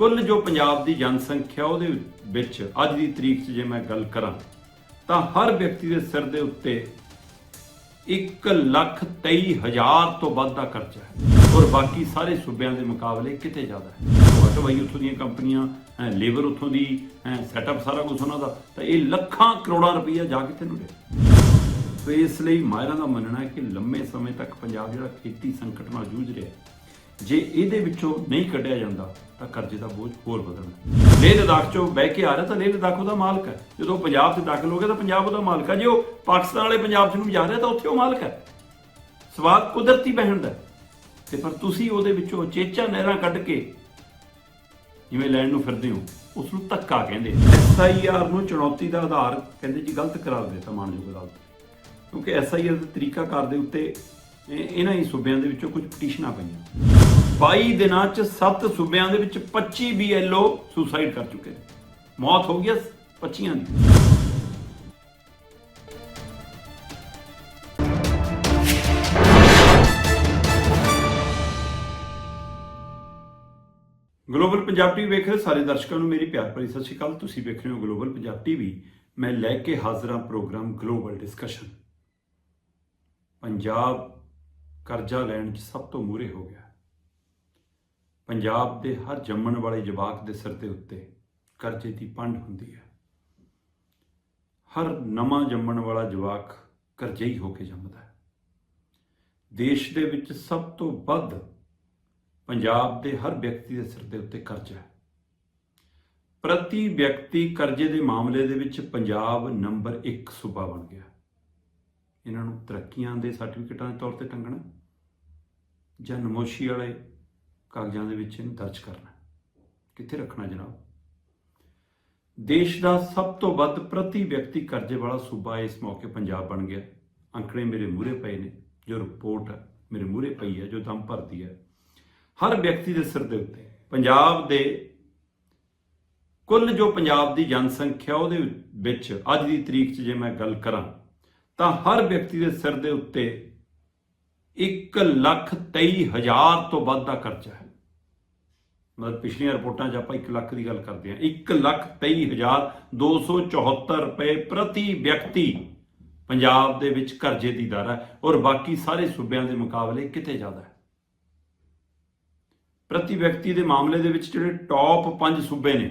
ਕੁੱਲ ਜੋ ਪੰਜਾਬ ਦੀ ਜਨਸੰਖਿਆ ਉਹਦੇ ਵਿੱਚ ਅੱਜ ਦੀ ਤਰੀਕ 'ਚ ਜੇ ਮੈਂ ਗੱਲ ਕਰਾਂ ਤਾਂ ਹਰ ਵਿਅਕਤੀ ਦੇ ਸਿਰ ਦੇ ਉੱਤੇ 1 ਲੱਖ 23 ਹਜ਼ਾਰ ਤੋਂ ਵੱਧ ਦਾ ਖਰਚਾ ਹੈ। ਔਰ ਬਾਕੀ ਸਾਰੇ ਸੂਬਿਆਂ ਦੇ ਮੁਕਾਬਲੇ ਕਿਤੇ ਜ਼ਿਆਦਾ ਹੈ। ਆਟੋਵਾਈ ਉੱਥੋਂ ਦੀਆਂ ਕੰਪਨੀਆਂ ਹੈ ਲੇਬਰ ਉੱਥੋਂ ਦੀ ਹੈ ਸੈਟਅਪ ਸਾਰਾ ਕੁਝ ਉਹਨਾਂ ਦਾ। ਤਾਂ ਇਹ ਲੱਖਾਂ ਕਰੋੜਾਂ ਰੁਪਈਆ ਜਾ ਕਿੱਥੇ ਨੂੰ। ਰਿਹਾ ਸੋ ਇਸ ਲਈ ਮਾਹਿਰਾਂ ਦਾ ਮੰਨਣਾ ਹੈ ਕਿ ਲੰਮੇ ਸਮੇਂ ਤੱਕ ਪੰਜਾਬ ਜਿਹੜਾ ਖੇਤੀ ਸੰਕਟ ਨਾਲ ਜੂਝ ਰਿਹਾ ਹੈ, ਜੇ ਇਹਦੇ ਵਿੱਚੋਂ ਨਹੀਂ ਕੱਢਿਆ ਜਾਂਦਾ, ਤਾਂ ਕਰਜ਼ੇ ਦਾ ਬੋਝ ਹੋਰ ਵਧਣਾ ਲੇਹ ਲਦਾਖ ਚੋਂ ਬਹਿ ਕੇ ਆ ਰਿਹਾ ਤਾਂ ਲੇਹ ਲਦਾਖ ਉਹਦਾ ਮਾਲਕ ਹੈ। ਜਦੋਂ ਪੰਜਾਬ 'ਚ ਦਾਖਲ ਹੋ ਗਿਆ ਤਾਂ ਪੰਜਾਬ ਉਹਦਾ ਮਾਲਕ ਹੈ। ਜੇ ਉਹ ਪਾਕਿਸਤਾਨ ਵਾਲੇ ਪੰਜਾਬ 'ਚ ਨੂੰ ਜਾ ਰਿਹਾ ਤਾਂ ਉੱਥੇ ਉਹ ਮਾਲਕ ਹੈ। ਸਵਾਦ ਕੁਦਰਤੀ ਬਹਿਣ ਦਾ ਤੇ ਪਰ ਤੁਸੀਂ ਉਹਦੇ ਵਿੱਚੋਂ ਚੇਚਾ ਨਹਿਰਾਂ ਕੱਢ ਕੇ ਜਿਵੇਂ ਲੈਣ ਨੂੰ ਫਿਰਦੇ ਹੋ ਉਸ ਨੂੰ ਧੱਕਾ ਕਹਿੰਦੇ ਐਸਆਈਆਰ ਨੂੰ ਚੁਣੌਤੀ ਦਾ ਆਧਾਰ ਕਹਿੰਦੇ ਜੀ ਗਲਤ ਕਰਾਰ ਦਿੱਤਾ ਮਾਨਯੋਗ ਅਦਾਲਤ ਨੇ। ਕਿਉਂਕਿ ਐਸਆਈਆਰ ਦੇ ਤਰੀਕਾਕਾਰ ਦੇ ਉੱਤੇ ਇਹਨਾਂ ਹੀ ਸੂਬਿਆਂ ਦੇ ਵਿੱਚੋਂ ਕੁਝ ਪਟੀਸ਼ਨਾਂ ਪਈਆਂ। 22 ਦਿਨਾਂ 'ਚ 7 ਸੂਬਿਆਂ ਦੇ ਵਿੱਚ 25 ਬੀਐਲਓ ਸੁਸਾਈਡ ਕਰ ਚੁੱਕੇ ਨੇ। ਮੌਤ ਹੋ ਗਈ ਹੈ 25 ਦੀ। ਗਲੋਬਲ ਪੰਜਾਬ ਟੀਵੀ ਵੇਖ ਰਹੇ ਸਾਰੇ ਦਰਸ਼ਕਾਂ ਨੂੰ ਮੇਰੀ ਪਿਆਰ ਭਰੀ ਸਤਿ ਸ਼੍ਰੀ ਅਕਾਲ। ਤੁਸੀਂ ਵੇਖ ਰਹੇ ਹੋ ਗਲੋਬਲ ਪੰਜਾਬ ਟੀਵੀ ਮੈਂ ਲੈ ਕੇ ਹਾਜ਼ਰ ਹਾਂ ਪ੍ਰੋਗਰਾਮ ਗਲੋਬਲ ਡਿਸਕਸ਼ਨ ਪੰਜਾਬ ਕਰਜ਼ਾ ਲੈਣ 'ਚ ਸਭ ਤੋਂ ਮੂਹਰੇ ਹੋ ਗਿਆ। ਪੰਜਾਬ ਦੇ ਹਰ ਜੰਮਣ ਵਾਲੇ ਜਵਾਕ ਦੇ ਸਿਰ ਦੇ ਉੱਤੇ ਕਰਜ਼ੇ ਦੀ ਪੰਡ ਹੁੰਦੀ ਹੈ। ਹਰ ਨਵਾਂ ਜੰਮਣ ਵਾਲਾ ਜਵਾਕ ਕਰਜ਼ੇ ਹੀ ਹੋ ਕੇ ਜੰਮਦਾ ਹੈ। ਦੇਸ਼ ਦੇ ਵਿੱਚ ਸਭ ਤੋਂ ਵੱਧ ਪੰਜਾਬ ਦੇ ਹਰ ਵਿਅਕਤੀ ਦੇ ਸਿਰ ਦੇ ਉੱਤੇ ਕਰਜ਼ਾ ਹੈ। ਪ੍ਰਤੀ ਵਿਅਕਤੀ ਕਰਜ਼ੇ ਦੇ ਮਾਮਲੇ ਦੇ ਵਿੱਚ ਪੰਜਾਬ ਨੰਬਰ 1 ਸੂਬਾ ਬਣ ਗਿਆ। ਇਹਨਾਂ ਨੂੰ ਤਰੱਕੀਆਂ ਦੇ ਸਰਟੀਫਿਕੇਟਾਂ ਦੇ ਤੌਰ ਤੇ ਟੰਗਣਾ ਜਾਂ ਨਮੋਸ਼ੀ ਵਾਲੇ ਕਾਗਜ਼ਾਂ ਦੇ ਵਿੱਚ ਇਹਨੂੰ ਦਰਜ ਕਰਨਾ। ਕਿੱਥੇ ਰੱਖਣਾ ਜਨਾਬ? ਦੇਸ਼ ਦਾ ਸਭ ਤੋਂ ਵੱਧ ਪ੍ਰਤੀ ਵਿਅਕਤੀ ਕਰਜ਼ੇ ਵਾਲਾ ਸੂਬਾ ਇਸ ਮੌਕੇ ਪੰਜਾਬ ਬਣ ਗਿਆ। ਅੰਕੜੇ ਮੇਰੇ ਮੂਹਰੇ ਪਏ ਨੇ, ਜੋ ਰਿਪੋਰਟ ਮੇਰੇ ਮੂਹਰੇ ਪਈ ਹੈ ਜੋ ਦਮ ਭਰਦੀ ਹੈ ਹਰ ਵਿਅਕਤੀ ਦੇ ਸਿਰ ਦੇ ਉੱਤੇ, ਪੰਜਾਬ ਦੇ ਕੁੱਲ ਜੋ ਪੰਜਾਬ ਦੀ ਜਨਸੰਖਿਆ ਉਹਦੇ ਵਿੱਚ ਅੱਜ ਦੀ ਤਰੀਕ 'ਚ ਜੇ ਮੈਂ ਗੱਲ ਕਰਾਂ, ਤਾਂ ਹਰ ਵਿਅਕਤੀ ਦੇ ਸਿਰ ਦੇ ਉੱਤੇ 1 ਲੱਖ 23 ਹਜ਼ਾਰ ਤੋਂ ਵੱਧ ਦਾ ਕਰਜ਼ਾ ਹੈ। ਮਤਲਬ ਪਿਛਲੀਆਂ ਰਿਪੋਰਟਾਂ 'ਚ ਆਪਾਂ 1 ਲੱਖ ਦੀ ਗੱਲ ਕਰਦੇ ਹਾਂ। 1 ਲੱਖ 23 ਹਜ਼ਾਰ 274 ਰੁਪਏ ਪ੍ਰਤੀ ਵਿਅਕਤੀ ਪੰਜਾਬ ਦੇ ਵਿੱਚ ਕਰਜ਼ੇ ਦੀ ਦਰ ਹੈ ਔਰ ਬਾਕੀ ਸਾਰੇ ਸੂਬਿਆਂ ਦੇ ਮੁਕਾਬਲੇ ਕਿਤੇ ਜ਼ਿਆਦਾ ਹੈ। ਪ੍ਰਤੀ ਵਿਅਕਤੀ ਦੇ ਮਾਮਲੇ ਦੇ ਵਿੱਚ ਜਿਹੜੇ ਟੌਪ 5 ਸੂਬੇ ਨੇ,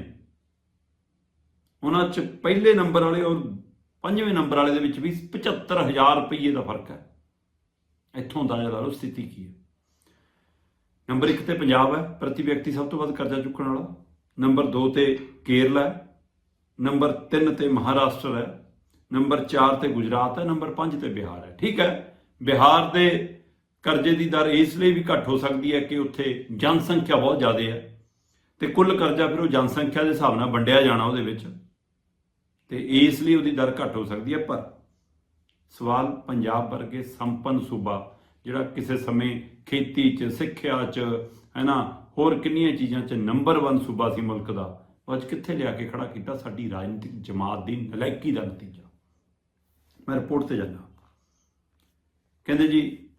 ਉਹਨਾਂ 'ਚ ਪਹਿਲੇ ਨੰਬਰ ਵਾਲੇ ਔਰ ਪੰਜਵੇਂ ਨੰਬਰ ਵਾਲੇ ਦੇ ਵਿੱਚ ਵੀ 75000 ਰੁਪਏ ਦਾ ਫ਼ਰਕ ਹੈ। ਇੱਥੋਂ ਦਾ ਲਾ ਲਓ ਸਥਿਤੀ ਕੀ ਹੈ। ਨੰਬਰ 1 ਤੇ ਪੰਜਾਬ ਹੈ, ਪ੍ਰਤੀ ਵਿਅਕਤੀ ਸਭ ਤੋਂ ਵੱਧ ਕਰਜ਼ਾ ਚੁੱਕਣ ਵਾਲਾ। ਨੰਬਰ 2 ਤੇ ਕੇਰਲਾ ਹੈ। ਨੰਬਰ 3 ਤੇ ਮਹਾਰਾਸ਼ਟਰ ਹੈ। ਨੰਬਰ 4 ਤੇ ਗੁਜਰਾਤ ਹੈ। ਨੰਬਰ 5 ਤੇ ਬਿਹਾਰ ਹੈ। ਠੀਕ ਹੈ? ਬਿਹਾਰ ਦੇ ਕਰਜ਼ੇ ਦੀ ਦਰ ਇਸ ਲਈ ਵੀ ਘੱਟ ਹੋ ਸਕਦੀ ਹੈ ਕਿ ਉੱਥੇ ਜਨਸੰਖਿਆ ਬਹੁਤ ਜ਼ਿਆਦਾ ਹੈ ਤੇ ਕੁੱਲ ਕਰਜ਼ਾ ਫਿਰ ਉਹ ਜਨਸੰਖਿਆ ਦੇ ਹਿਸਾਬ ਨਾਲ ਵੰਡਿਆ ਜਾਣਾ ਉਹਦੇ ਵਿੱਚ ਤੇ ਇਸ ਲਈ ਉਹਦੀ ਦਰ ਘੱਟ ਹੋ ਸਕਦੀ ਹੈ। ਪਰ ਸਵਾਲ ਪੰਜਾਬ ਵਰਗੇ ਸੰਪੰਨ ਸੂਬਾ, ਜਿਹੜਾ ਕਿਸੇ ਸਮੇਂ ਖੇਤੀ 'ਚ, ਸਿੱਖਿਆ 'ਚ, ਹੈਨਾ, ਹੋਰ ਕਿੰਨੀਆਂ ਚੀਜ਼ਾਂ 'ਚ ਨੰਬਰ 1 ਸੂਬਾ ਸੀ ਮੁਲਕ ਦਾ, ਉਹ ਅੱਜ ਕਿੱਥੇ ਲਿਆ ਕੇ ਖੜਾ ਕੀਤਾ ਸਾਡੀ ਰਾਜਨੀਤਿਕ ਜਮਾਤ ਦੀ ਨਲਾਇਕੀ ਦਾ ਨਤੀਜਾ? ਮੈਂ ਰਿਪੋਰਟ ਤੇ ਜਾਂਦਾ। ਕਹਿੰਦੇ ਜੀ,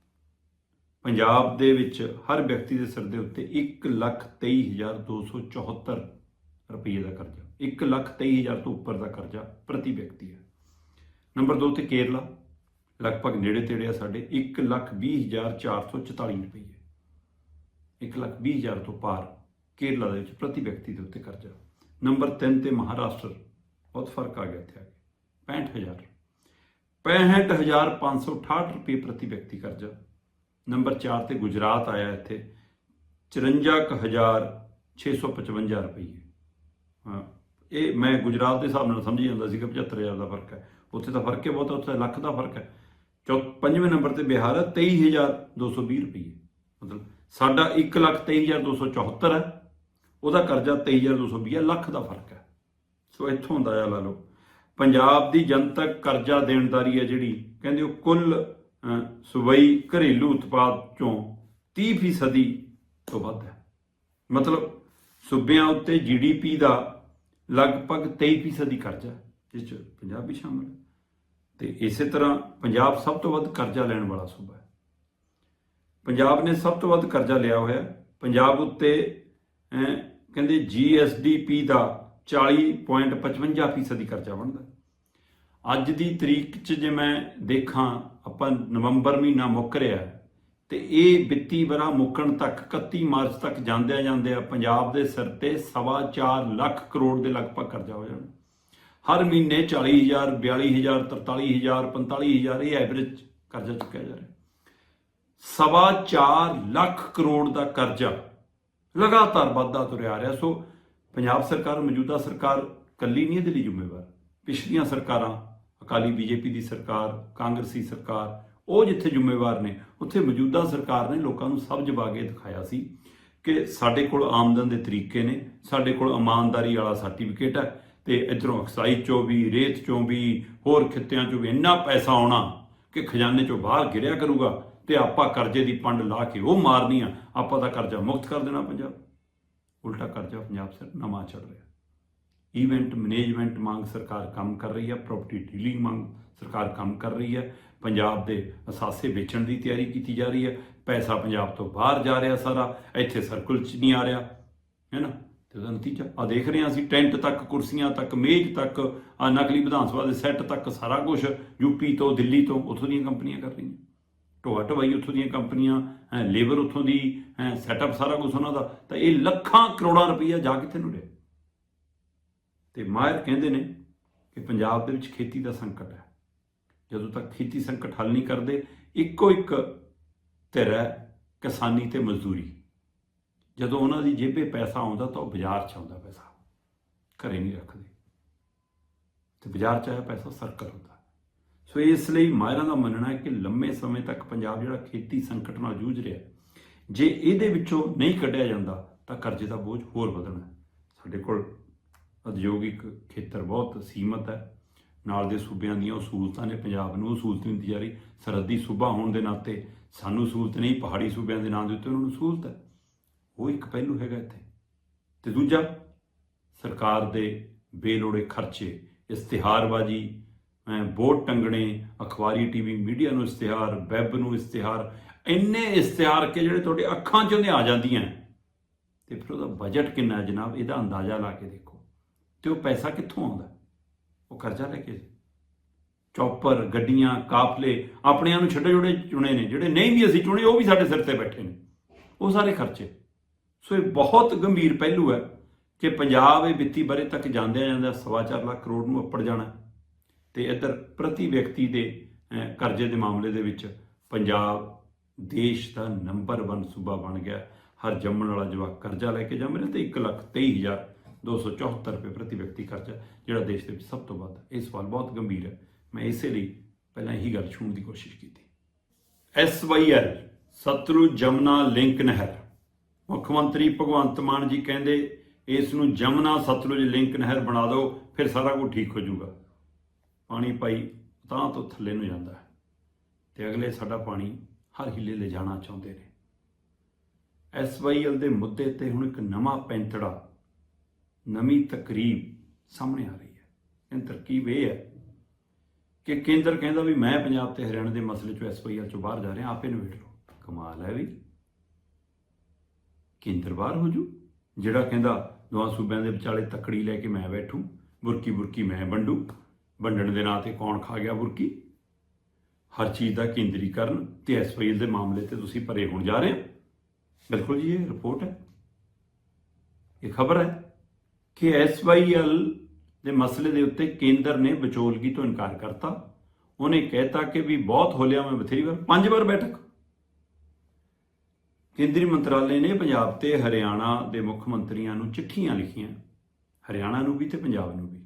ਪੰਜਾਬ ਦੇ ਵਿੱਚ ਹਰ ਵਿਅਕਤੀ ਦੇ ਸਿਰ ਦੇ ਉੱਤੇ 123274 ਰੁਪਏ ਦਾ ਕਰਜ਼ਾ 123000 ਤੋਂ ਉੱਪਰ ਦਾ ਕਰਜ਼ਾ ਪ੍ਰਤੀ ਵਿਅਕਤੀ ਹੈ। ਨੰਬਰ 2 ਤੇ ਕੇਰਲਾ ਲਗਭਗ ਨੇੜੇ ਤੇੜੇ ਆ ਸਾਡੇ 120444 ਰੁਪਏ 120000 ਤੋਂ ਪਾਰ ਕੇਰਲਾ ਦੇ ਵਿੱਚ ਪ੍ਰਤੀ ਵਿਅਕਤੀ ਦੇ ਉੱਤੇ ਕਰਜ਼ਾ। ਨੰਬਰ 3 ਤੇ ਮਹਾਰਾਸ਼ਟਰ, ਬਹੁਤ ਫ਼ਰਕ ਆ ਗਿਆ ਇੱਥੇ ਆ ਕੇ। 65000 65568 ਰੁਪਏ ਪ੍ਰਤੀ ਵਿਅਕਤੀ ਕਰਜ਼ਾ। ਨੰਬਰ 4 ਤੇ ਗੁਜਰਾਤ ਆਇਆ ਇੱਥੇ 54655 ਰੁਪਏ ਹਾਂ, ਇਹ ਮੈਂ ਗੁਜਰਾਤ ਦੇ ਹਿਸਾਬ ਨਾਲ ਸਮਝੀ ਜਾਂਦਾ ਸੀਗਾ ਕਿ 75000 ਦਾ ਫ਼ਰਕ ਹੈ। ਉੱਥੇ ਤਾਂ ਫ਼ਰਕ ਹੈ ਬਹੁਤ ਉੱਥੇ ਲੱਖ ਦਾ ਫ਼ਰਕ ਹੈ। ਚੌ ਪੰਜਵੇਂ ਨੰਬਰ ਤੇ ਬਿਹਾਰ ਹੈ 23220 ਰੁਪਏ ਮਤਲਬ ਸਾਡਾ 123274 ਹੈ। ਉਹਦਾ ਕਰਜ਼ਾ 23220 ਹੈ। ਲੱਖ ਦਾ ਫ਼ਰਕ ਹੈ। ਸੋ ਇੱਥੋਂ ਅੰਦਾਜ਼ਾ ਲਾ ਲਓ। ਪੰਜਾਬ ਦੀ ਜਨਤਕ ਕਰਜ਼ਾ ਦੇਣਦਾਰੀ ਹੈ ਜਿਹੜੀ ਕਹਿੰਦੇ ਉਹ ਕੁੱਲ ਅਹ, ਸੂਬਈ ਘਰੇਲੂ ਉਤਪਾਦ ਚੋਂ 30% ਤੋਂ ਵੱਧ ਹੈ। ਮਤਲਬ ਸੂਬਿਆਂ ਉੱਤੇ ਜੀਡੀਪੀ ਦਾ ਲਗਭਗ 23% ਕਰਜ਼ਾ ਜਿਸ ਚ ਪੰਜਾਬ ਵੀ ਸ਼ਾਮਲ ਹੈ। ਤੇ ਇਸੇ ਤਰ੍ਹਾਂ ਪੰਜਾਬ ਸਭ ਤੋਂ ਵੱਧ ਕਰਜ਼ਾ ਲੈਣ ਵਾਲਾ ਸੂਬਾ ਹੈ। ਪੰਜਾਬ ਨੇ ਸਭ ਤੋਂ ਵੱਧ ਕਰਜ਼ਾ ਲਿਆ ਹੋਇਆ ਪੰਜਾਬ ਉੱਤੇ ਅਹ, ਕਹਿੰਦੇ GSDP ਦਾ 40.55% ਫੀਸਦੀ ਕਰਜ਼ਾ ਬਣਦਾ ਅੱਜ ਦੀ ਤਰੀਕ 'ਚ ਜੇ ਮੈਂ ਦੇਖਾਂ ਆਪਾਂ ਨਵੰਬਰ ਮਹੀਨਾ ਮੁੱਕ ਰਿਹਾ ਹੈ, ਤੇ ਇਹ ਵਿੱਤੀ ਵਰਾ ਮੁੱਕਣ ਤੱਕ 31 ਮਾਰਚ ਤੱਕ ਜਾਂਦਿਆਂ ਜਾਂਦਿਆਂ ਪੰਜਾਬ ਦੇ ਸਿਰ ਤੇ ਸਵਾ ਚਾਰ ਲੱਖ ਕਰੋੜ ਦੇ ਲਗਭਗ ਕਰਜ਼ਾ ਹੋ ਜਾਣਾ ਹਰ ਮਹੀਨੇ 40000 42000 43000 45000 ਇਹ ਐਵਰੇਜ ਕਰਜ਼ਾ ਚੁੱਕਿਆ ਜਾ ਰਿਹਾ। ਸਵਾ ਚਾਰ ਲੱਖ ਕਰੋੜ ਦਾ ਕਰਜ਼ਾ ਲਗਾਤਾਰ ਵਾਧਾ ਤੁਰਿਆ ਰਿਹਾ। ਸੋ ਪੰਜਾਬ ਸਰਕਾਰ, ਮੌਜੂਦਾ ਸਰਕਾਰ ਕੱਲੀ ਨਹੀਂ ਇਹਦੇ ਲਈ ਜ਼ਿੰਮੇਵਾਰ। ਪਿਛਲੀਆਂ ਸਰਕਾਰਾਂ, ਅਕਾਲੀ ਬੀਜੇਪੀ ਦੀ ਸਰਕਾਰ, ਕਾਂਗਰਸੀ ਸਰਕਾਰ, ਉਹ ਜਿੱਥੇ ਜ਼ਿੰਮੇਵਾਰ ਨੇ, ਉੱਥੇ ਮੌਜੂਦਾ ਸਰਕਾਰ ਨੇ ਲੋਕਾਂ ਨੂੰ ਸਭ ਜਵਾ ਕੇ ਦਿਖਾਇਆ ਸੀ ਕਿ ਸਾਡੇ ਕੋਲ ਆਮਦਨ ਦੇ ਤਰੀਕੇ ਨੇ, ਸਾਡੇ ਕੋਲ ਇਮਾਨਦਾਰੀ ਵਾਲਾ ਸਰਟੀਫਿਕੇਟ ਹੈ ਤੇ ਇਧਰੋਂ ਅਕਸਾਈ ਚੋਂ ਵੀ, ਰੇਤ ਚੋਂ ਵੀ, ਹੋਰ ਖਿੱਤਿਆਂ ਚੋਂ ਵੀ ਇੰਨਾ ਪੈਸਾ ਆਉਣਾ ਕਿ ਖਜ਼ਾਨੇ ਚੋਂ ਬਾਹਰ ਗਿਰਿਆ ਕਰੂਗਾ ਤੇ ਆਪਾਂ ਕਰਜ਼ੇ ਦੀ ਪੰਡ ਲਾ ਕੇ ਉਹ ਮਾਰਨੀ ਆ, ਆਪਾਂ ਦਾ ਕਰਜ਼ਾ ਮੁਕਤ ਕਰ ਦੇਣਾ ਪੰਜਾਬ। ਉਲਟਾ ਕਰਜ਼ਾ ਪੰਜਾਬ ਸਿਰ ਨਵਾਂ ਚੜ ਰਿਹਾ। ਇਵੈਂਟ ਮੈਨੇਜਮੈਂਟ ਮੰਗ ਸਰਕਾਰ ਕੰਮ ਕਰ ਰਹੀ ਹੈ ਪ੍ਰਾਪਰਟੀ ਡੀਲਿੰਗ ਮੰਗ ਸਰਕਾਰ ਕੰਮ ਕਰ ਰਹੀ ਹੈ ਪੰਜਾਬ ਦੇ ਅਸਾਸੇ ਵੇਚਣ ਦੀ ਤਿਆਰੀ ਕੀਤੀ ਜਾ ਰਹੀ ਹੈ ਪੈਸਾ ਪੰਜਾਬ ਤੋਂ ਬਾਹਰ ਜਾ ਰਿਹਾ ਸਾਰਾ, ਇੱਥੇ ਸਰਕਲ ਚ ਨਹੀਂ ਆ ਰਿਹਾ, ਹੈ ਨਾ? ਤੇ ਉਹਦਾ ਨਤੀਜਾ ਆ ਦੇਖ ਰਹੇ ਹਾਂ ਅਸੀਂ ਟੈਂਟ ਤੱਕ, ਕੁਰਸੀਆਂ ਤੱਕ, ਮੇਜ਼ ਤੱਕ, ਆ ਨਕਲੀ ਵਿਧਾਨ ਸਭਾ ਦੇ ਸੈੱਟ ਤੱਕ ਸਾਰਾ ਕੁਝ ਯੂਪੀ ਤੋਂ, ਦਿੱਲੀ ਤੋਂ ਉੱਥੋਂ ਦੀਆਂ ਕੰਪਨੀਆਂ ਕਰ ਰਹੀਆਂ। ਢੋਆ ਢਵਾਈ ਉੱਥੋਂ ਦੀਆਂ ਕੰਪਨੀਆਂ ਹੈ ਲੇਬਰ ਉੱਥੋਂ ਦੀ ਹੈ ਸੈਟਅਪ ਸਾਰਾ ਕੁਝ ਉਹਨਾਂ ਦਾ। ਤਾਂ ਇਹ ਲੱਖਾਂ ਕਰੋੜਾਂ ਰੁਪਈਆ ਜਾ ਕਿੱਥੇ ਨੂੰ ਰਿਹਾ ਤੇ ਮਾਹਿਰ ਕਹਿੰਦੇ ਨੇ ਕਿ ਪੰਜਾਬ ਦੇ ਵਿੱਚ ਖੇਤੀ ਦਾ ਸੰਕਟ ਹੈ। ਜਦੋਂ ਤੱਕ ਖੇਤੀ ਸੰਕਟ ਹੱਲ ਨਹੀਂ ਕਰਦੇ, ਇੱਕੋ ਇੱਕ ਧਿਰ ਹੈ ਕਿਸਾਨੀ ਤੇ ਮਜ਼ਦੂਰੀ। ਜਦੋਂ ਉਹਨਾਂ ਦੀ ਜੇਬੇ ਪੈਸਾ ਆਉਂਦਾ ਤਾਂ ਉਹ ਬਾਜ਼ਾਰ 'ਚ ਆਉਂਦਾ ਪੈਸਾ। ਘਰੇ ਨਹੀਂ ਰੱਖਦੇ। ਤੇ ਬਾਜ਼ਾਰ 'ਚ ਆਇਆ ਪੈਸਾ ਸਰਕਲ ਹੁੰਦਾ। ਸੋ ਇਸ ਲਈ ਮਾਹਿਰਾਂ ਦਾ ਮੰਨਣਾ ਹੈ ਕਿ ਲੰਮੇ ਸਮੇਂ ਤੱਕ ਪੰਜਾਬ ਜਿਹੜਾ ਖੇਤੀ ਸੰਕਟ ਨਾਲ ਜੂਝ ਰਿਹਾ ਜੇ ਇਹਦੇ ਵਿੱਚੋਂ ਨਹੀਂ ਕੱਢਿਆ ਜਾਂਦਾ, ਤਾਂ ਕਰਜ਼ੇ ਦਾ ਬੋਝ ਹੋਰ ਵਧਣਾ ਸਾਡੇ ਕੋਲ ਉਦਯੋਗਿਕ ਖੇਤਰ ਬਹੁਤ ਸੀਮਤ ਹੈ। ਨਾਲ ਦੇ ਸੂਬਿਆਂ ਦੀਆਂ ਉਹ ਸਹੂਲਤਾਂ ਨੇ, ਪੰਜਾਬ ਨੂੰ ਸਹੂਲਤ ਨਹੀਂ ਦਿੱਤੀ ਜਾ ਰਹੀ। ਸਰਹੱਦੀ ਸੂਬਾ ਹੋਣ ਦੇ ਨਾਤੇ ਸਾਨੂੰ ਸਹੂਲਤ ਨਹੀਂ, ਪਹਾੜੀ ਸੂਬਿਆਂ ਦੇ ਨਾਂ ਦੇ ਉੱਤੇ ਉਹਨਾਂ ਨੂੰ ਸਹੂਲਤ ਹੈ। ਉਹ ਇੱਕ ਪਹਿਲੂ ਹੈਗਾ ਇੱਥੇ। ਤੇ ਦੂਜਾ, ਸਰਕਾਰ ਦੇ ਬੇਲੋੜੇ ਖਰਚੇ, ਇਸ਼ਤਿਹਾਰਬਾਜ਼ੀ ਅਮ ਬੋਰਡ ਟੰਗਣੇ, ਅਖਬਾਰੀ ਟੀਵੀ, ਮੀਡੀਆ ਨੂੰ ਇਸ਼ਤਿਹਾਰ, ਵੈਬ ਨੂੰ ਇਸ਼ਤਿਹਾਰ, ਇੰਨੇ ਇਸ਼ਤਿਹਾਰ ਕੇ ਜਿਹੜੇ ਤੁਹਾਡੇ ਅੱਖਾਂ 'ਚ ਉਹਦੇ ਆ ਜਾਂਦੀਆਂ। ਤੇ ਫਿਰ ਉਹਦਾ ਬਜਟ ਕਿੰਨਾ ਹੈ ਜਨਾਬ? ਇਹਦਾ ਅੰਦਾਜ਼ਾ ਲਾ ਕੇ ਦੇਖੋ। ਤੇ ਉਹ ਪੈਸਾ ਕਿੱਥੋਂ ਆਉਂਦਾ? ਉਹ ਕਰਜ਼ਾ ਲੈ ਕੇ। ਚੌਪਰ, ਗੱਡੀਆਂ, ਕਾਫਲੇ ਆਪਣਿਆਂ ਨੂੰ ਛੱਡੇ ਜੁੜੇ ਚੁਣੇ ਨੇ। ਜਿਹੜੇ ਨਹੀਂ ਵੀ ਅਸੀਂ ਚੁਣੇ, ਉਹ ਵੀ ਸਾਡੇ ਸਿਰ ਤੇ ਬੈਠੇ ਨੇ। ਉਹ ਸਾਰੇ ਖਰਚੇ। ਸੋ ਇਹ ਬਹੁਤ ਗੰਭੀਰ ਪਹਿਲੂ ਹੈ ਕਿ ਪੰਜਾਬ ਇਹ ਵਿੱਤੀ ਬਰੇ ਤੱਕ ਜਾਂਦਿਆਂ ਜਾਂਦਿਆਂ ਸਵਾ ਚਾਰ ਲੱਖ ਕਰੋੜ ਨੂੰ ਅੱਪੜ ਜਾਣਾ ਹੈ। ਤੇ ਇੱਧਰ ਪ੍ਰਤੀ ਵਿਅਕਤੀ ਦੇ ਕਰਜ਼ੇ ਦੇ ਮਾਮਲੇ ਦੇ ਵਿੱਚ ਪੰਜਾਬ ਦੇਸ਼ ਦਾ ਨੰਬਰ 1 ਸੂਬਾ ਬਣ ਗਿਆ ਹਰ ਜੰਮਣ ਵਾਲਾ ਜਵਾਕ ਕਰਜ਼ਾ ਲੈ ਕੇ ਜੰਮ ਰਿਹਾ ਤੇ 123274 ਰੁਪਏ ਪ੍ਰਤੀ ਵਿਅਕਤੀ ਕਰਜ਼ਾ ਜਿਹੜਾ ਦੇਸ਼ ਦੇ ਵਿੱਚ ਸਭ ਤੋਂ ਵੱਧ ਇਹ ਸਵਾਲ ਬਹੁਤ ਗੰਭੀਰ ਹੈ। ਮੈਂ ਇਸੇ ਲਈ ਪਹਿਲਾਂ ਇਹੀ ਗੱਲ ਛੂਣ ਦੀ ਕੋਸ਼ਿਸ਼ ਕੀਤੀ। ਐਸਵਾਈਐਲ ਸਤਲੁਜ ਜਮਨਾ ਲਿੰਕ ਨਹਿਰ। ਮੁੱਖ ਮੰਤਰੀ ਭਗਵੰਤ ਮਾਨ ਜੀ ਕਹਿੰਦੇ, ਇਸ ਨੂੰ ਜਮਨਾ ਸਤਲੁਜ ਲਿੰਕ ਨਹਿਰ ਬਣਾ ਦਿਓ, ਫਿਰ ਸਾਰਾ ਕੁਝ ਠੀਕ ਹੋ ਜਾਊਗਾ। ਪਾਣੀ ਪਾਈ ਤਾਂ ਤੋਂ ਥੱਲੇ ਨੂੰ ਜਾਂਦਾ ਹੈ। ਤੇ ਅਗਲੇ ਸਾਡਾ ਪਾਣੀ ਹਰ ਹਿੱਲੇ ਲੈ ਜਾਣਾ ਚਾਹੁੰਦੇ ਨੇ। ਐਸਵਾਈਐਲ ਦੇ ਮੁੱਦੇ ਤੇ ਹੁਣ ਇੱਕ ਨਵਾਂ ਪੈਂਤੜਾ, ਨਵੀਂ ਤਕਰੀਬ ਸਾਹਮਣੇ ਆ ਰਹੀ ਹੈ। ਇਹ ਤਰਕੀਬ ਇਹ ਹੈ ਕਿ ਕੇਂਦਰ ਕਹਿੰਦਾ ਵੀ ਮੈਂ ਪੰਜਾਬ ਤੇ ਹਰਿਆਣਾ ਦੇ ਮਸਲੇ ਚੋਂ ਐਸਵਾਈਐਲ ਚੋਂ ਬਾਹਰ ਜਾ ਰਿਹਾ, ਆਪੇ ਨਿਬੇੜ ਲਓ। ਕਮਾਲ ਹੈ ਵੀ। ਕੇਂਦਰ ਬਾਹਰ ਹੋ ਜੂ, ਜਿਹੜਾ ਕਹਿੰਦਾ ਦੋਹਾਂ ਸੂਬਿਆਂ ਦੇ ਵਿਚਾਲੇ ਤੱਕੜੀ ਲੈ ਕੇ ਮੈਂ ਬੈਠੂ, ਬੁਰਕੀ ਬੁਰਕੀ ਮੈਂ ਵੰਡੂ, ਵੰਡਣ ਦੇ ਨਾਂ ਤੇ ਕੌਣ ਖਾ ਗਿਆ ਬੁਰਕੀ? ਹਰ ਚੀਜ਼ ਦਾ ਕੇਂਦਰੀਕਰਨ ਤੇ ਐਸਵਾਈਐਲ ਦੇ ਮਾਮਲੇ ਤੇ ਤੁਸੀਂ ਪਰੇ ਹੋਣ ਜਾ ਰਹੇ ਹੋ। ਬਿਲਕੁਲ ਜੀ, ਇਹ ਰਿਪੋਰਟ ਹੈ। ਇਹ ਖਬਰ ਹੈ ਕਿ ਐਸਵਾਈਐਲ ਦੇ ਮਸਲੇ ਦੇ ਉੱਤੇ ਕੇਂਦਰ ਨੇ ਵਿਚੋਲਗੀ ਤੋਂ ਇਨਕਾਰ ਕਰਤਾ। ਉਹਨੇ ਕਹਿਤਾ ਕਿ ਵੀ ਬਹੁਤ ਹੋਲਿਆ ਮੈਂ ਬਥੇਰੀ ਵਾਰ, ਪੰਜ ਵਾਰ ਬੈਠਕ ਕੇਂਦਰੀ ਮੰਤਰਾਲੇ ਨੇ ਪੰਜਾਬ ਤੇ ਹਰਿਆਣਾ ਦੇ ਮੁੱਖ ਮੰਤਰੀਆਂ ਨੂੰ ਚਿੱਠੀਆਂ ਲਿਖੀਆਂ। ਹਰਿਆਣਾ ਨੂੰ ਵੀ ਤੇ ਪੰਜਾਬ ਨੂੰ ਵੀ।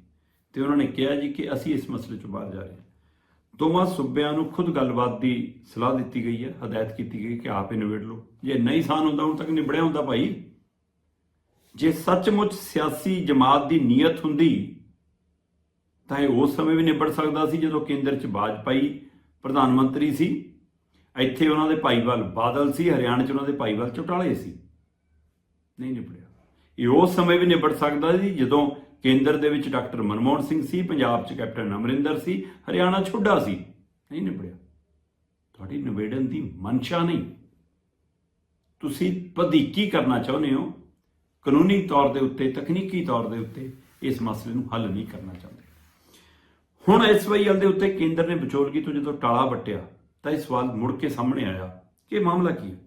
ਤੇ ਉਹਨਾਂ ਨੇ ਕਿਹਾ ਜੀ ਕਿ ਅਸੀਂ ਇਸ ਮਸਲੇ ਤੋਂ ਬਾਹਰ ਜਾ ਰਹੇ ਹਾਂ। ਦੋਵਾਂ ਸੂਬਿਆਂ ਨੂੰ ਖੁਦ ਗੱਲਬਾਤ ਦੀ ਸਲਾਹ ਦਿੱਤੀ ਗਈ ਹੈ, ਹਦਾਇਤ ਕੀਤੀ ਗਈ ਕਿ ਆਪ ਹੀ ਨਿਬੇੜ ਲਓ। ਜੇ ਨਹੀਂ ਸਾਨ ਹੁੰਦਾ, ਹੁਣ ਤੱਕ ਨਿਬੜਿਆ ਹੁੰਦਾ ਭਾਈ। ਜੇ ਸੱਚਮੁੱਚ ਸਿਆਸੀ ਜਮਾਤ ਦੀ ਨੀਅਤ ਹੁੰਦੀ, ਤਾਂ ਇਹ ਉਸ ਸਮੇਂ ਵੀ ਨਿਬੜ ਸਕਦਾ ਸੀ ਜਦੋਂ ਕੇਂਦਰ 'ਚ ਵਾਜਪਾਈ ਪ੍ਰਧਾਨ ਮੰਤਰੀ ਸੀ। ਇੱਥੇ ਉਹਨਾਂ ਦੇ ਭਾਈਵਾਲ ਬਾਦਲ ਸੀ, ਹਰਿਆਣਾ 'ਚ ਉਹਨਾਂ ਦੇ ਭਾਈਵਾਲ ਚੌਟਾਲੇ ਸੀ। ਨਹੀਂ ਨਿਪੜਿਆ ਇਹ ਉਸ ਸਮੇਂ ਵੀ ਨਿਬੜ ਸਕਦਾ ਸੀ ਜਦੋਂ ਕੇਂਦਰ ਦੇ ਵਿੱਚ ਡਾਕਟਰ ਮਨਮੋਹਨ ਸਿੰਘ ਸੀ, ਪੰਜਾਬ 'ਚ ਕੈਪਟਨ ਅਮਰਿੰਦਰ ਸੀ, ਹਰਿਆਣਾ ਛੁੱਡਾ ਸੀ। ਨਹੀਂ ਨਿਬੜਿਆ। ਤੁਹਾਡੀ ਨਿਬੇੜਨ ਦੀ ਮਨਸ਼ਾ ਨਹੀਂ। ਤੁਸੀਂ ਵਧੀਕੀ ਕਰਨਾ ਚਾਹੁੰਦੇ ਹੋ। ਕਾਨੂੰਨੀ ਤੌਰ ਦੇ ਉੱਤੇ, ਤਕਨੀਕੀ ਤੌਰ ਦੇ ਉੱਤੇ ਇਸ ਮਸਲੇ ਨੂੰ ਹੱਲ ਨਹੀਂ ਕਰਨਾ ਚਾਹੁੰਦੇ। ਹੁਣ ਇਸ ਐਸਵਾਈਐਲ ਦੇ ਉੱਤੇ ਕੇਂਦਰ ਨੇ ਵਿਚੋਲਗੀ ਤੋਂ ਜਦੋਂ ਟਾਲਾ ਵੱਟਿਆ ਤਾਂ ਇਹ ਸਵਾਲ ਮੁੜ ਕੇ ਸਾਹਮਣੇ ਆਇਆ ਕਿ ਮਾਮਲਾ ਕੀ ਹੈ?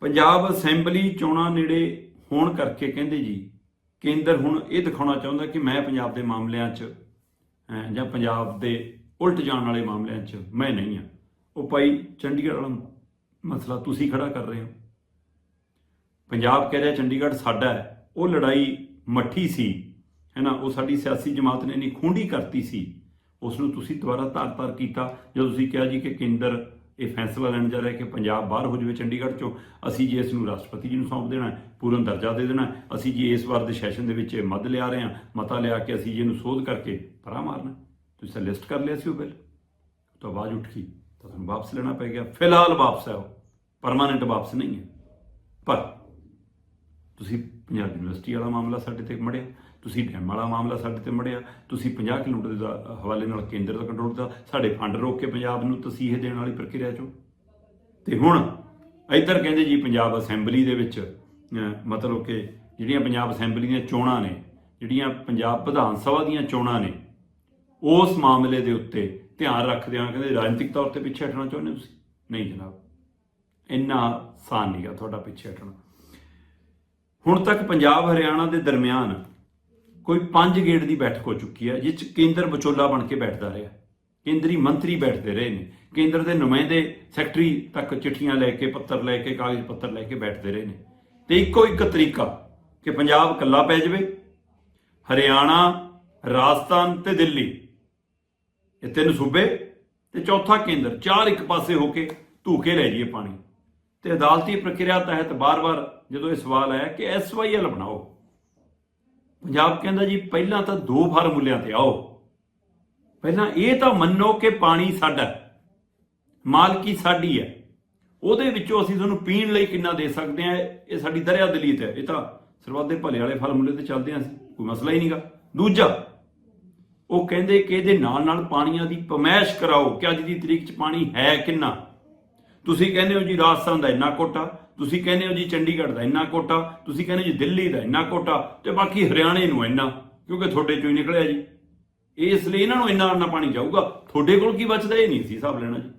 ਪੰਜਾਬ ਅਸੈਂਬਲੀ ਚੋਣਾਂ ਨੇੜੇ ਹੋਣ ਕਰਕੇ ਕਹਿੰਦੇ ਜੀ ਕੇਂਦਰ ਹੁਣ ਇਹ ਦਿਖਾਉਣਾ ਚਾਹੁੰਦਾ ਕਿ ਮੈਂ ਪੰਜਾਬ ਦੇ ਮਾਮਲਿਆਂ 'ਚ ਅਹ, ਜਾਂ ਪੰਜਾਬ ਦੇ ਉਲਟ ਜਾਣ ਵਾਲੇ ਮਾਮਲਿਆਂ 'ਚ ਮੈਂ ਨਹੀਂ ਆ ਉਹ ਭਾਈ ਚੰਡੀਗੜ੍ਹ ਵਾਲਾ ਮਸਲਾ ਤੁਸੀਂ ਖੜਾ ਕਰ ਰਹੇ ਹੋ। ਪੰਜਾਬ ਕਹਿ ਰਿਹਾ ਚੰਡੀਗੜ੍ਹ ਸਾਡਾ ਹੈ ਉਹ ਲੜਾਈ ਮੱਠੀ ਸੀ ਹੈ ਨਾ ਉਹ ਸਾਡੀ ਸਿਆਸੀ ਜਮਾਤ ਨੇ ਨਹੀਂ ਖੁੰਡੀ ਕਰਤੀ ਸੀ। ਉਸ ਨੂੰ ਤੁਸੀਂ ਦੁਬਾਰਾ ਧਾਰ-ਧਾਰ ਕੀਤਾ, ਜਦੋਂ ਤੁਸੀਂ ਕਿਹਾ ਜੀ ਕਿ ਕੇਂਦਰ ਇਹ ਫੈਸਲਾ ਲੈਣ ਜਾ ਰਿਹਾ ਕਿ ਪੰਜਾਬ ਬਾਹਰ ਹੋ ਜਾਵੇ ਚੰਡੀਗੜ੍ਹ ਚੋਂ, ਅਸੀਂ ਜੀ ਇਸ ਨੂੰ ਰਾਸ਼ਟਰਪਤੀ ਜੀ ਨੂੰ ਸੌਂਪ ਦੇਣਾ ਪੂਰਨ ਦਰਜਾ ਦੇ ਦੇਣਾ ਅਸੀਂ ਜੀ ਇਸ ਵਾਰ ਦੇ ਸੈਸ਼ਨ ਦੇ ਵਿੱਚ ਇਹ ਮੱਦ ਲਿਆ ਰਹੇ ਹਾਂ ਮਤਾ ਲਿਆ ਕੇ ਅਸੀਂ ਜੀ ਇਹਨੂੰ ਸੋਧ ਕਰਕੇ ਪਰਾ ਮਾਰਨਾ ਤੁਸੀਂ ਤਾਂ ਲਿਸਟ ਕਰ ਲਿਆ ਸੀ ਉਹ ਬਿੱਲ। ਤਾਂ ਆਵਾਜ਼ ਉੱਠ ਗਈ, ਤਾਂ ਤੁਹਾਨੂੰ ਵਾਪਸ ਲੈਣਾ ਪੈ ਗਿਆ। ਫਿਲਹਾਲ ਵਾਪਸ ਹੈ ਉਹ ਪਰਮਾਨੈਂਟ ਵਾਪਸ ਨਹੀਂ ਹੈ। ਪਰ ਤੁਸੀਂ ਪੰਜਾਬ ਯੂਨੀਵਰਸਿਟੀ ਵਾਲਾ ਮਾਮਲਾ ਸਾਡੇ ਤੇ ਮੜਿਆ। ਤੁਸੀਂ ਡੈਮ ਵਾਲਾ ਮਾਮਲਾ ਸਾਡੇ ਤੇ ਮੜਿਆ, ਤੁਸੀਂ 50 ਕਿਲੋਮੀਟਰ ਦਾ ਹਵਾਲੇ ਨਾਲ ਕੇਂਦਰ ਦਾ ਕੰਟਰੋਲ ਦਾ ਸਾਡੇ ਫੰਡ ਰੋਕ ਕੇ ਪੰਜਾਬ ਨੂੰ ਤਸੀਹੇ ਦੇਣ ਵਾਲੀ ਪ੍ਰਕਿਰਿਆ ਚੋਂ। ਤੇ ਹੁਣ ਇੱਧਰ ਕਹਿੰਦੇ ਜੀ ਪੰਜਾਬ ਅਸੈਂਬਲੀ ਦੇ ਵਿੱਚ ਮਤਲਬ ਕਿ ਜਿਹੜੀਆਂ ਪੰਜਾਬ ਅਸੈਂਬਲੀ ਦੀਆਂ ਚੋਣਾਂ ਨੇ, ਜਿਹੜੀਆਂ ਪੰਜਾਬ ਵਿਧਾਨ ਸਭਾ ਦੀਆਂ ਚੋਣਾਂ ਨੇ, ਉਸ ਮਾਮਲੇ ਦੇ ਉੱਤੇ ਧਿਆਨ ਰੱਖਦੇ ਹਾਂ ਕਹਿੰਦੇ ਰਾਜਨੀਤਿਕ ਤੌਰ ਤੇ ਪਿੱਛੇ ਹਟਣਾ ਚਾਹੁੰਦੇ ਹੋ ਤੁਸੀਂ? ਨਹੀਂ ਜਨਾਬ। ਇੰਨਾ ਆਸਾਨ ਨਹੀਂਗਾ ਤੁਹਾਡਾ ਪਿੱਛੇ ਹਟਣਾ। ਹੁਣ ਤੱਕ ਪੰਜਾਬ ਹਰਿਆਣਾ ਦੇ ਦਰਮਿਆਨ ਕੋਈ ਪੰਜ ਗੇੜ ਦੀ ਬੈਠਕ ਹੋ ਚੁੱਕੀ ਹੈ ਜਿਸ 'ਚ ਕੇਂਦਰ ਵਿਚੋਲਾ ਬਣ ਕੇ ਬੈਠਦਾ ਰਿਹਾ। ਕੇਂਦਰੀ ਮੰਤਰੀ ਬੈਠਦੇ ਰਹੇ ਨੇ। ਕੇਂਦਰ ਦੇ ਨੁਮਾਇੰਦੇ ਸੈਕਟਰੀ ਤੱਕ ਚਿੱਠੀਆਂ ਲੈ ਕੇ, ਪੱਤਰ ਲੈ ਕੇ, ਕਾਗਜ਼ ਪੱਤਰ ਲੈ ਕੇ ਬੈਠਦੇ ਰਹੇ ਨੇ। ਤੇ ਇੱਕੋ ਇੱਕ ਤਰੀਕਾ ਕਿ ਪੰਜਾਬ ਇਕੱਲਾ ਪੈ ਜਾਵੇ। ਹਰਿਆਣਾ, ਰਾਜਸਥਾਨ ਤੇ ਦਿੱਲੀ, ਇਹ ਤਿੰਨ ਸੂਬੇ ਤੇ ਚੌਥਾ ਕੇਂਦਰ, ਚਾਰ ਇੱਕ ਪਾਸੇ ਹੋ ਕੇ ਧੂਕੇ ਲੈ ਜਾਈਏ ਪਾਣੀ। ਤੇ ਅਦਾਲਤੀ ਪ੍ਰਕਿਰਿਆ ਤਹਿਤ ਬਾਰ-ਬਾਰ ਜਦੋਂ ਇਹ ਸਵਾਲ ਆਇਆ ਕਿ ਐਸਵਾਈਐਲ ਬਣਾਓ ਪੰਜਾਬ ਕਹਿੰਦਾ ਜੀ, ਪਹਿਲਾਂ ਤਾਂ ਦੋ ਫਾਰਮੂਲਿਆਂ ਤੇ ਆਓ। ਪਹਿਲਾਂ ਇਹ ਤਾਂ ਮੰਨੋ ਕਿ ਪਾਣੀ ਸਾਡਾ ਮਾਲਕੀ ਸਾਡੀ ਹੈ। ਉਹਦੇ ਵਿੱਚੋਂ ਅਸੀਂ ਤੁਹਾਨੂੰ ਪੀਣ ਲਈ ਕਿੰਨਾ ਦੇ ਸਕਦੇ ਹਾਂ, ਇਹ ਸਾਡੀ ਦਰਿਆ ਦਲੀਤ ਹੈ। ਇਹ ਤਾਂ ਸਰਬੱਤ ਦੇ ਭਲੇ ਵਾਲੇ ਫਾਰਮੂਲੇ ਤੇ ਚੱਲਦੇ ਹਾਂ ਅਸੀਂ, ਕੋਈ ਮਸਲਾ ਹੀ ਨਹੀਂਗਾ ਦੂਜਾ, ਉਹ ਕਹਿੰਦੇ ਕਿ ਇਹਦੇ ਨਾਲ ਨਾਲ ਪਾਣੀਆਂ ਦੀ ਪਮੈਸ਼ ਕਰਾਓ, ਕਿ ਅੱਜ ਦੀ ਤਰੀਕ 'ਚ ਪਾਣੀ ਹੈ ਕਿੰਨਾ? ਤੁਸੀਂ ਕਹਿੰਦੇ ਹੋ ਜੀ ਰਾਜਸਥਾਨ ਦਾ ਇੰਨਾ ਕੋਟਾ ਤੁਸੀਂ ਕਹਿੰਦੇ ਹੋ ਜੀ ਚੰਡੀਗੜ੍ਹ ਦਾ ਇੰਨਾ ਕੋਟਾ, ਤੁਸੀਂ ਕਹਿੰਦੇ ਜੀ ਦਿੱਲੀ ਦਾ ਇੰਨਾ ਕੋਟਾ ਤੇ ਬਾਕੀ ਹਰਿਆਣੇ ਨੂੰ ਇੰਨਾ, ਕਿਉਂਕਿ ਤੁਹਾਡੇ ਚੋਂ ਹੀ ਨਿਕਲਿਆ ਜੀ। ਇਸ ਲਈ ਇਹਨਾਂ ਨੂੰ ਇੰਨਾ ਇੰਨਾ ਪਾਣੀ ਜਾਊਗਾ। ਤੁਹਾਡੇ ਕੋਲ ਕੀ ਬਚਦਾ ਇਹ ਨਹੀਂ ਸੀ ਹਿਸਾਬ ਲੈਣਾ ਜੀ।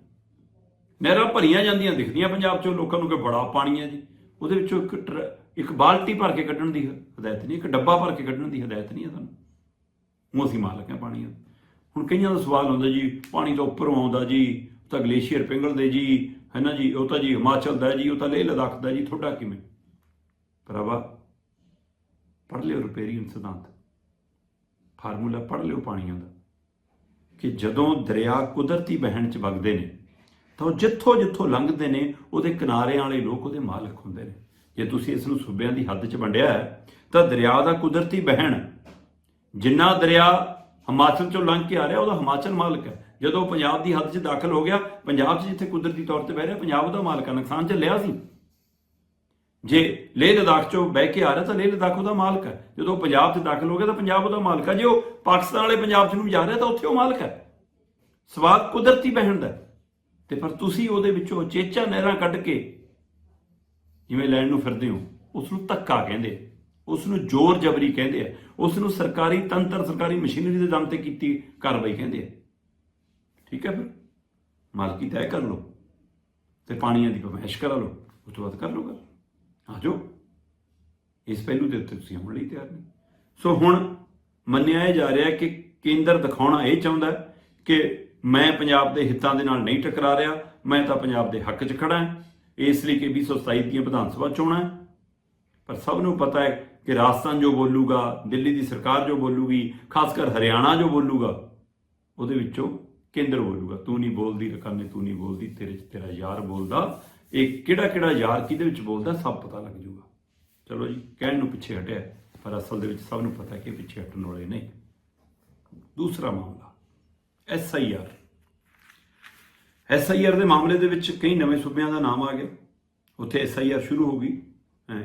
ਨਹਿਰਾਂ ਭਰੀਆਂ ਜਾਂਦੀਆਂ ਦਿਖਦੀਆਂ ਪੰਜਾਬ ਚੋਂ, ਲੋਕਾਂ ਨੂੰ ਕਿ ਬੜਾ ਪਾਣੀ ਹੈ ਜੀ। ਉਹਦੇ ਵਿੱਚੋਂ ਇੱਕ ਟਰ- ਇੱਕ ਬਾਲਟੀ ਭਰ ਕੇ ਕੱਢਣ ਦੀ ਹਦਾਇਤ ਨਹੀਂ, ਇੱਕ ਡੱਬਾ ਭਰ ਕੇ ਕੱਢਣ ਦੀ ਹਦਾਇਤ ਨਹੀਂ ਹੈ ਤੁਹਾਨੂੰ। ਉਹ ਅਸੀਂ ਮਾਲਕ ਹਾਂ ਪਾਣੀ ਦਾ। ਹੁਣ ਕਈਆਂ ਦਾ ਸਵਾਲ ਹੁੰਦਾ ਜੀ, ਪਾਣੀ ਤਾਂ ਉੱਪਰੋਂ ਆਉਂਦਾ ਜੀ, ਤਾਂ ਗਲੇਸ਼ੀਅਰ ਪਿੰਗਲਦੇ ਜੀ ਹੈ ਨਾ ਜੀ? ਉਹ ਤਾਂ ਜੀ ਹਿਮਾਚਲ ਦਾ ਜੀ, ਉਹ ਤਾਂ ਲੇਹ ਲਦਾਖ ਦਾ ਜੀ। ਤੁਹਾਡਾ ਕਿਵੇਂ? ਭਰਾਵਾ, ਪੜ੍ਹ ਲਿਓ ਰਿਪੇਰੀਅਨ ਸਿਧਾਂਤ। ਫਾਰਮੂਲਾ ਪੜ੍ਹ ਲਿਓ ਪਾਣੀਆਂ ਦਾ। ਕਿ ਜਦੋਂ ਦਰਿਆ ਕੁਦਰਤੀ ਵਹਿਣ ਚ ਵਗਦੇ ਨੇ, ਤਾਂ ਉਹ ਜਿੱਥੋਂ ਜਿੱਥੋਂ ਲੰਘਦੇ ਨੇ, ਉਹਦੇ ਕਿਨਾਰਿਆਂ ਵਾਲੇ ਲੋਕ ਉਹਦੇ ਮਾਲਕ ਹੁੰਦੇ ਨੇ। ਜੇ ਤੁਸੀਂ ਇਸ ਨੂੰ ਸੂਬਿਆਂ ਦੀ ਹੱਦ 'ਚ ਵੰਡਿਆ ਹੈ, ਤਾਂ ਦਰਿਆ ਦਾ ਕੁਦਰਤੀ ਵਹਿਣ ਜਿੰਨਾ ਦਰਿਆ ਹਿਮਾਚਲ ਚੋਂ ਲੰਘ ਕੇ ਆ ਰਿਹਾ, ਉਹਦਾ ਹਿਮਾਚਲ ਮਾਲਕ ਹੈ। ਜਦੋਂ ਪੰਜਾਬ ਦੀ ਹੱਦ 'ਚ ਦਾਖਲ ਹੋ ਗਿਆ, ਪੰਜਾਬ 'ਚ ਜਿੱਥੇ ਕੁਦਰਤੀ ਤੌਰ ਤੇ ਬਹਿ ਰਿਹਾ, ਪੰਜਾਬ ਦਾ ਮਾਲਕ ਹੈ ਨੁਕਸਾਨ ਝੱਲਿਆ ਸੀ। ਜੇ ਲੇਹ ਲਦਾਖ ਚੋਂ ਬਹਿ ਕੇ ਆ ਰਿਹਾ ਤਾਂ ਲੇਹ ਲਦਾਖ ਉਹਦਾ ਮਾਲਕ ਹੈ ਜਦੋਂ ਪੰਜਾਬ 'ਚ ਦਾਖਲ ਹੋ ਗਿਆ ਤਾਂ ਪੰਜਾਬ ਉਹਦਾ ਮਾਲਕ ਹੈ ਜੇ ਉਹ ਪਾਕਿਸਤਾਨ ਵਾਲੇ ਪੰਜਾਬ 'ਚ ਨੂੰ ਜਾ ਰਿਹਾ ਤਾਂ ਉੱਥੇ ਉਹ ਮਾਲਕ ਹੈ ਸਵਾਦ ਕੁਦਰਤੀ ਬਹਿਣ ਦਾ। ਹੈ। ਤੇ ਪਰ ਤੁਸੀਂ ਉਹਦੇ ਵਿੱਚੋਂ ਚੇਚਾ ਨਹਿਰਾਂ ਕੱਢ ਕੇ ਜਿਵੇਂ ਲੈਣ ਨੂੰ ਫਿਰਦੇ ਹੋ ਉਸ ਨੂੰ ਧੱਕਾ ਕਹਿੰਦੇ ਆ। ਉਸ ਨੂੰ ਜ਼ੋਰ ਜ਼ਬਰੀ ਕਹਿੰਦੇ ਆ। ਉਸ ਨੂੰ ਸਰਕਾਰੀ ਤੰਤਰ, ਸਰਕਾਰੀ ਮਸ਼ੀਨਰੀ ਦੇ ਦਮ ਤੇ ਕੀਤੀ ਕਾਰਵਾਈ ਕਹਿੰਦੇ ਆ। ਠੀਕ ਹੈ ਫਿਰ? ਮਾਲਕੀ ਤੈਅ ਕਰ ਲਓ ਤੇ ਪਾਣੀਆਂ ਦੀ ਪਮੈਸ਼ ਕਰਾ ਲਓ, ਉਸ ਤੋਂ ਬਾਅਦ ਕਰ ਲਓ ਗੱਲ। ਆ ਜਾਓ। ਇਸ ਪਹਿਲੂ ਦੇ ਉੱਤੇ ਤੁਸੀਂ ਅਮਲ ਲਈ ਤਿਆਰ ਨਹੀਂ ਸੋ ਹੁਣ ਮੰਨਿਆ ਇਹ ਜਾ ਰਿਹਾ ਕਿ ਕੇਂਦਰ ਦਿਖਾਉਣਾ ਇਹ ਚਾਹੁੰਦਾ ਕਿ ਮੈਂ ਪੰਜਾਬ ਦੇ ਹਿੱਤਾਂ ਦੇ ਨਾਲ ਨਹੀਂ ਟਕਰਾ ਰਿਹਾ, ਮੈਂ ਤਾਂ ਪੰਜਾਬ ਦੇ ਹੱਕ 'ਚ ਖੜਾ ਹਾਂ। ਇਸ ਲਈ ਕਿ 2027 ਦੀਆਂ ਵਿਧਾਨ ਸਭਾ ਚੋਣਾਂ ਪਰ ਸਭ ਨੂੰ ਪਤਾ ਹੈ ਕਿ ਰਾਜਸਥਾਨ ਜੋ ਬੋਲੂਗਾ, ਦਿੱਲੀ ਦੀ ਸਰਕਾਰ ਜੋ ਬੋਲੂਗੀ ਖਾਸ ਕਰ ਹਰਿਆਣਾ ਜੋ ਬੋਲੂਗਾ, ਉਹਦੇ ਵਿੱਚੋਂ ਕੇਂਦਰ ਬੋਲੂਗਾ ਤੂੰ ਨਹੀਂ ਬੋਲਦੀ ਰਕਾਨੇ, ਤੂੰ ਨਹੀਂ ਬੋਲਦੀ, ਤੇਰੇ 'ਚ ਤੇਰਾ ਯਾਰ ਬੋਲਦਾ। ਇਹ ਕਿਹੜਾ ਕਿਹੜਾ ਯਾਰ ਕਿਹਦੇ ਵਿੱਚ ਬੋਲਦਾ ਸਭ ਪਤਾ ਲੱਗ ਜਾਊਗਾ। ਚਲੋ ਜੀ, ਕਹਿਣ ਨੂੰ ਪਿੱਛੇ ਹਟਿਆ, ਪਰ ਅਸਲ ਦੇ ਵਿੱਚ ਸਭ ਨੂੰ ਪਤਾ ਕਿ ਪਿੱਛੇ ਹਟਣ ਵਾਲੇ ਨਹੀਂ ਦੂਸਰਾ ਮਾਮਲਾ, S I R. S I R ਦੇ ਮਾਮਲੇ ਦੇ ਵਿੱਚ ਕਈ ਨਵੇਂ ਸੂਬਿਆਂ ਦਾ ਨਾਮ ਆ ਗਿਆ। ਉੱਥੇ ਐਸ ਆਈ ਆਰ ਸ਼ੁਰੂ ਹੋ ਗਈ।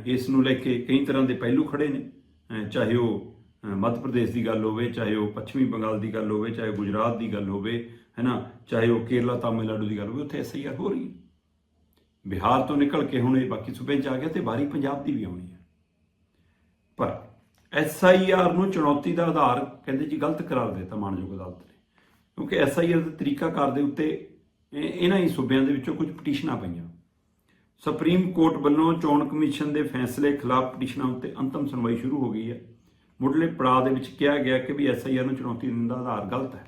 ਇਸ ਨੂੰ ਲੈ ਕੇ ਕਈ ਤਰ੍ਹਾਂ ਦੇ ਪਹਿਲੂ ਖੜੇ ਨੇ। ਚਾਹੇ ਉਹ ਮੱਧ ਪ੍ਰਦੇਸ਼ ਦੀ ਗੱਲ ਹੋਵੇ, ਚਾਹੇ ਉਹ ਪੱਛਮੀ ਬੰਗਾਲ ਦੀ ਗੱਲ ਹੋਵੇ, ਚਾਹੇ ਗੁਜਰਾਤ ਦੀ ਗੱਲ ਹੋਵੇ, ਹੈਨਾ? ਚਾਹੇ ਉਹ ਕੇਰਲਾ, ਤਾਮਿਲਨਾਡੂ ਦੀ ਗੱਲ ਹੋਵੇ, ਉੱਥੇ ਐਸ ਆਈ ਆਰ ਹੋ ਰਹੀ ਹੈ। ਬਿਹਾਰ ਤੋਂ ਨਿਕਲ ਕੇ ਹੁਣ ਇਹ ਬਾਕੀ ਸੂਬਿਆਂ 'ਚ ਆ ਗਿਆ ਤੇ ਵਾਰੀ ਪੰਜਾਬ ਦੀ ਵੀ ਆਉਣੀ ਹੈ। ਪਰ ਐਸਆਈਆਰ ਨੂੰ ਚੁਣੌਤੀ ਦਾ ਆਧਾਰ ਕਹਿੰਦੇ ਜੀ ਗਲਤ ਕਰਾਰ ਦਿੱਤਾ ਮਾਨਯੋਗ ਅਦਾਲਤ ਨੇ। ਕਿਉਂਕਿ ਐਸਆਈਆਰ ਦੇ ਤਰੀਕਾਕਾਰ ਦੇ ਉੱਤੇ ਇਹ- ਇਹਨਾਂ ਹੀ ਸੂਬਿਆਂ ਦੇ ਵਿੱਚੋਂ ਕੁਝ ਪਟੀਸ਼ਨਾਂ ਪਈਆਂ। ਸੁਪਰੀਮ ਕੋਰਟ ਵੱਲੋਂ ਚੋਣ ਕਮਿਸ਼ਨ ਦੇ ਫੈਸਲੇ ਖਿਲਾਫ ਪਟੀਸ਼ਨਾਂ ਉੱਤੇ ਅੰਤਮ ਸੁਣਵਾਈ ਸ਼ੁਰੂ ਹੋ ਗਈ ਹੈ। ਮੁੱਢਲੇ ਪੜਾਅ ਦੇ ਵਿੱਚ ਕਿਹਾ ਗਿਆ ਕਿ ਵੀ ਐਸਆਈਆਰ ਨੂੰ ਚੁਣੌਤੀ ਦੇਣ ਦਾ ਆਧਾਰ ਗਲਤ ਹੈ।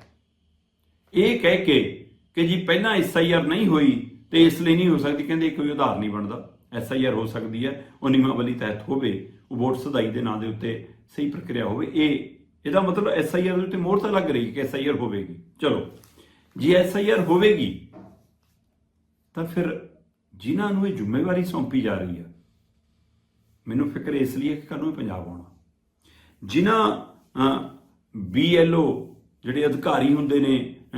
ਇਹ ਕਹਿ ਕੇ ਕਿ ਜੀ ਪਹਿਲਾਂ ਐਸਆਈਆਰ ਨਹੀਂ ਹੋਈ ਤੇ ਇਸ ਲਈ ਨਹੀਂ ਹੋ ਸਕਦੀ, ਕਹਿੰਦੇ ਇਹ ਕੋਈ ਆਧਾਰ ਨਹੀਂ ਬਣਦਾ। ਐਸਆਈਆਰ ਹੋ ਸਕਦੀ ਹੈ, ਉਹ ਨਿਯਮਾਵਲੀ ਤਹਿਤ ਹੋਵੇ, ਉਹ ਵੋਟ ਸਦਾਈ ਦੇ ਨਾਂ ਦੇ ਉੱਤੇ ਸਹੀ ਪ੍ਰਕਿਰਿਆ ਹੋਵੇ। ਇਹ, ਇਹਦਾ ਮਤਲਬ ਐਸਆਈਆਰ ਦੇ ਉੱਤੇ ਮੋਹਰ ਤਾਂ ਲੱਗ ਰਹੀ ਹੈ ਕਿ ਐਸਆਈਆਰ ਹੋਵੇਗੀ। ਚਲੋ, ਜੇ ਐਸਆਈਆਰ ਹੋਵੇਗੀ, ਤਾਂ ਫਿਰ ਜਿਨ੍ਹਾਂ ਨੂੰ ਇਹ ਜ਼ਿੰਮੇਵਾਰੀ ਸੌਂਪੀ ਜਾ ਰਹੀ ਹੈ, ਮੈਨੂੰ ਫਿਕਰ ਇਸ ਲਈ ਹੈ ਕਿ ਕਦੋਂ ਪੰਜਾਬ ਆਉਣਾ। ਜਿਨ੍ਹਾਂ ਬੀਐਲਓ ਜਿਹੜੇ ਅਧਿਕਾਰੀ ਹੁੰਦੇ ਨੇ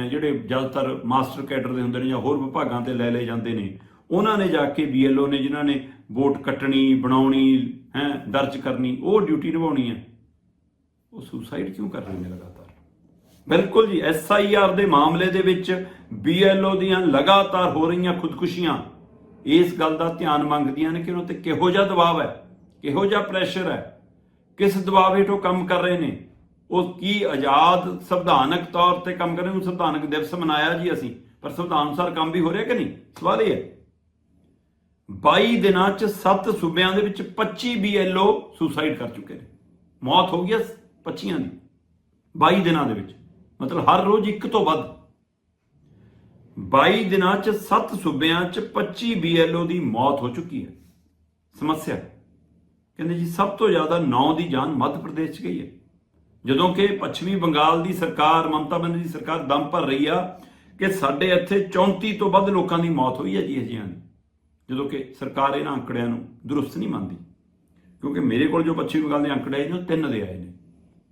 ਜਿਹੜੇ ਜ਼ਿਆਦਾਤਰ ਮਾਸਟਰ ਕੈਡਰ ਦੇ ਹੁੰਦੇ ਨੇ ਜਾਂ ਹੋਰ ਵਿਭਾਗਾਂ ਤੇ ਲੈ ਲਏ ਜਾਂਦੇ ਨੇ, ਉਹਨਾਂ ਨੇ ਜਾ ਕੇ ਬੀਐਲਓ ਨੇ ਜਿਨ੍ਹਾਂ ਨੇ ਵੋਟ ਕੱਟਣੀ, ਬਣਾਉਣੀ, ਹੈ, ਦਰਜ ਕਰਨੀ, ਉਹ ਡਿਊਟੀ ਨਿਭਾਉਣੀ ਹੈ। ਉਹ ਸੁਸਾਈਡ ਕਿਉਂ ਕਰ ਰਹੇ ਨੇ ਲਗਾਤਾਰ? ਬਿਲਕੁਲ ਜੀ ਐਸਆਈਆਰ ਦੇ ਮਾਮਲੇ ਦੇ ਵਿੱਚ ਬੀਐਲਓ ਦੀਆਂ ਲਗਾਤਾਰ ਹੋ ਰਹੀਆਂ ਖੁਦਕੁਸ਼ੀਆਂ, ਇਸ ਗੱਲ ਦਾ ਧਿਆਨ ਮੰਗਦੀਆਂ ਨੇ ਕਿ ਉਹਨਾਂ ਤੇ ਕਿਹੋ ਜਿਹਾ ਦਬਾਅ ਹੈ, ਕਿਹੋ ਜਿਹਾ ਪ੍ਰੈਸ਼ਰ ਹੈ ਕਿਸ ਦਬਾਅ ਹੇਠੋਂ ਕੰਮ ਕਰ ਰਹੇ ਨੇ? ਉਹ ਕੀ ਆਜ਼ਾਦ ਸੰਵਿਧਾਨਕ ਤੌਰ ਤੇ ਕੰਮ ਕਰ ਰਹੇ ਨੇ? ਸੰਵਿਧਾਨਕ ਦਿਵਸ ਮਨਾਇਆ ਜੀ ਅਸੀਂ, ਪਰ ਸੰਵਿਧਾਨ ਅਨੁਸਾਰ ਕੰਮ ਵੀ ਹੋ ਰਿਹਾ ਕਿ ਨਹੀਂ? ਸਵਾਲ ਇਹ ਹੈ। 22 ਦਿਨਾਂ ਚ 7 ਸੂਬਿਆਂ ਦੇ ਵਿੱਚ 25 ਬੀਐਲਓ ਸੁਸਾਈਡ ਕਰ ਚੁੱਕੇ ਨੇ। ਮੌਤ ਹੋ ਗਈ ਹੈ 25 ਦੀ 22 ਦਿਨਾਂ ਦੇ ਵਿੱਚ। ਮਤਲਬ ਹਰ ਰੋਜ਼ ਇੱਕ ਤੋਂ ਵੱਧ। 22 ਦਿਨਾਂ ਚ 7 ਸੂਬਿਆਂ ਚ 25 ਬੀਐਲਓ ਦੀ ਮੌਤ ਹੋ ਚੁੱਕੀ ਹੈ। ਸਮੱਸਿਆ ਕਹਿੰਦੇ ਜੀ, ਸਭ ਤੋਂ ਜ਼ਿਆਦਾ 9 ਦੀ ਜਾਨ ਮੱਧ ਪ੍ਰਦੇਸ਼ ਚ ਗਈ ਹੈ। ਜਦੋਂ ਕਿ ਪੱਛਮੀ ਬੰਗਾਲ ਦੀ ਸਰਕਾਰ, ਮਮਤਾ ਬੈਨਰਜੀ ਦੀ ਸਰਕਾਰ ਦਮ ਭਰ ਰਹੀ ਆ ਕਿ ਸਾਡੇ ਇੱਥੇ 34 ਤੋਂ ਵੱਧ ਲੋਕਾਂ ਦੀ ਮੌਤ ਹੋਈ ਹੈ ਜੀ ਅਜਿਹੀਆਂ ਦੀ। ਜਦੋਂ ਕਿ ਸਰਕਾਰ ਇਹਨਾਂ ਅੰਕੜਿਆਂ ਨੂੰ ਦਰੁਸਤ ਨਹੀਂ ਮੰਨਦੀ, ਕਿਉਂਕਿ ਮੇਰੇ ਕੋਲ ਜੋ ਪੱਛਮੀ ਬੰਗਾਲ ਦੇ ਅੰਕੜੇ ਆਏ ਨੇ, ਉਹ ਤਿੰਨ ਦੇ ਆਏ ਨੇ।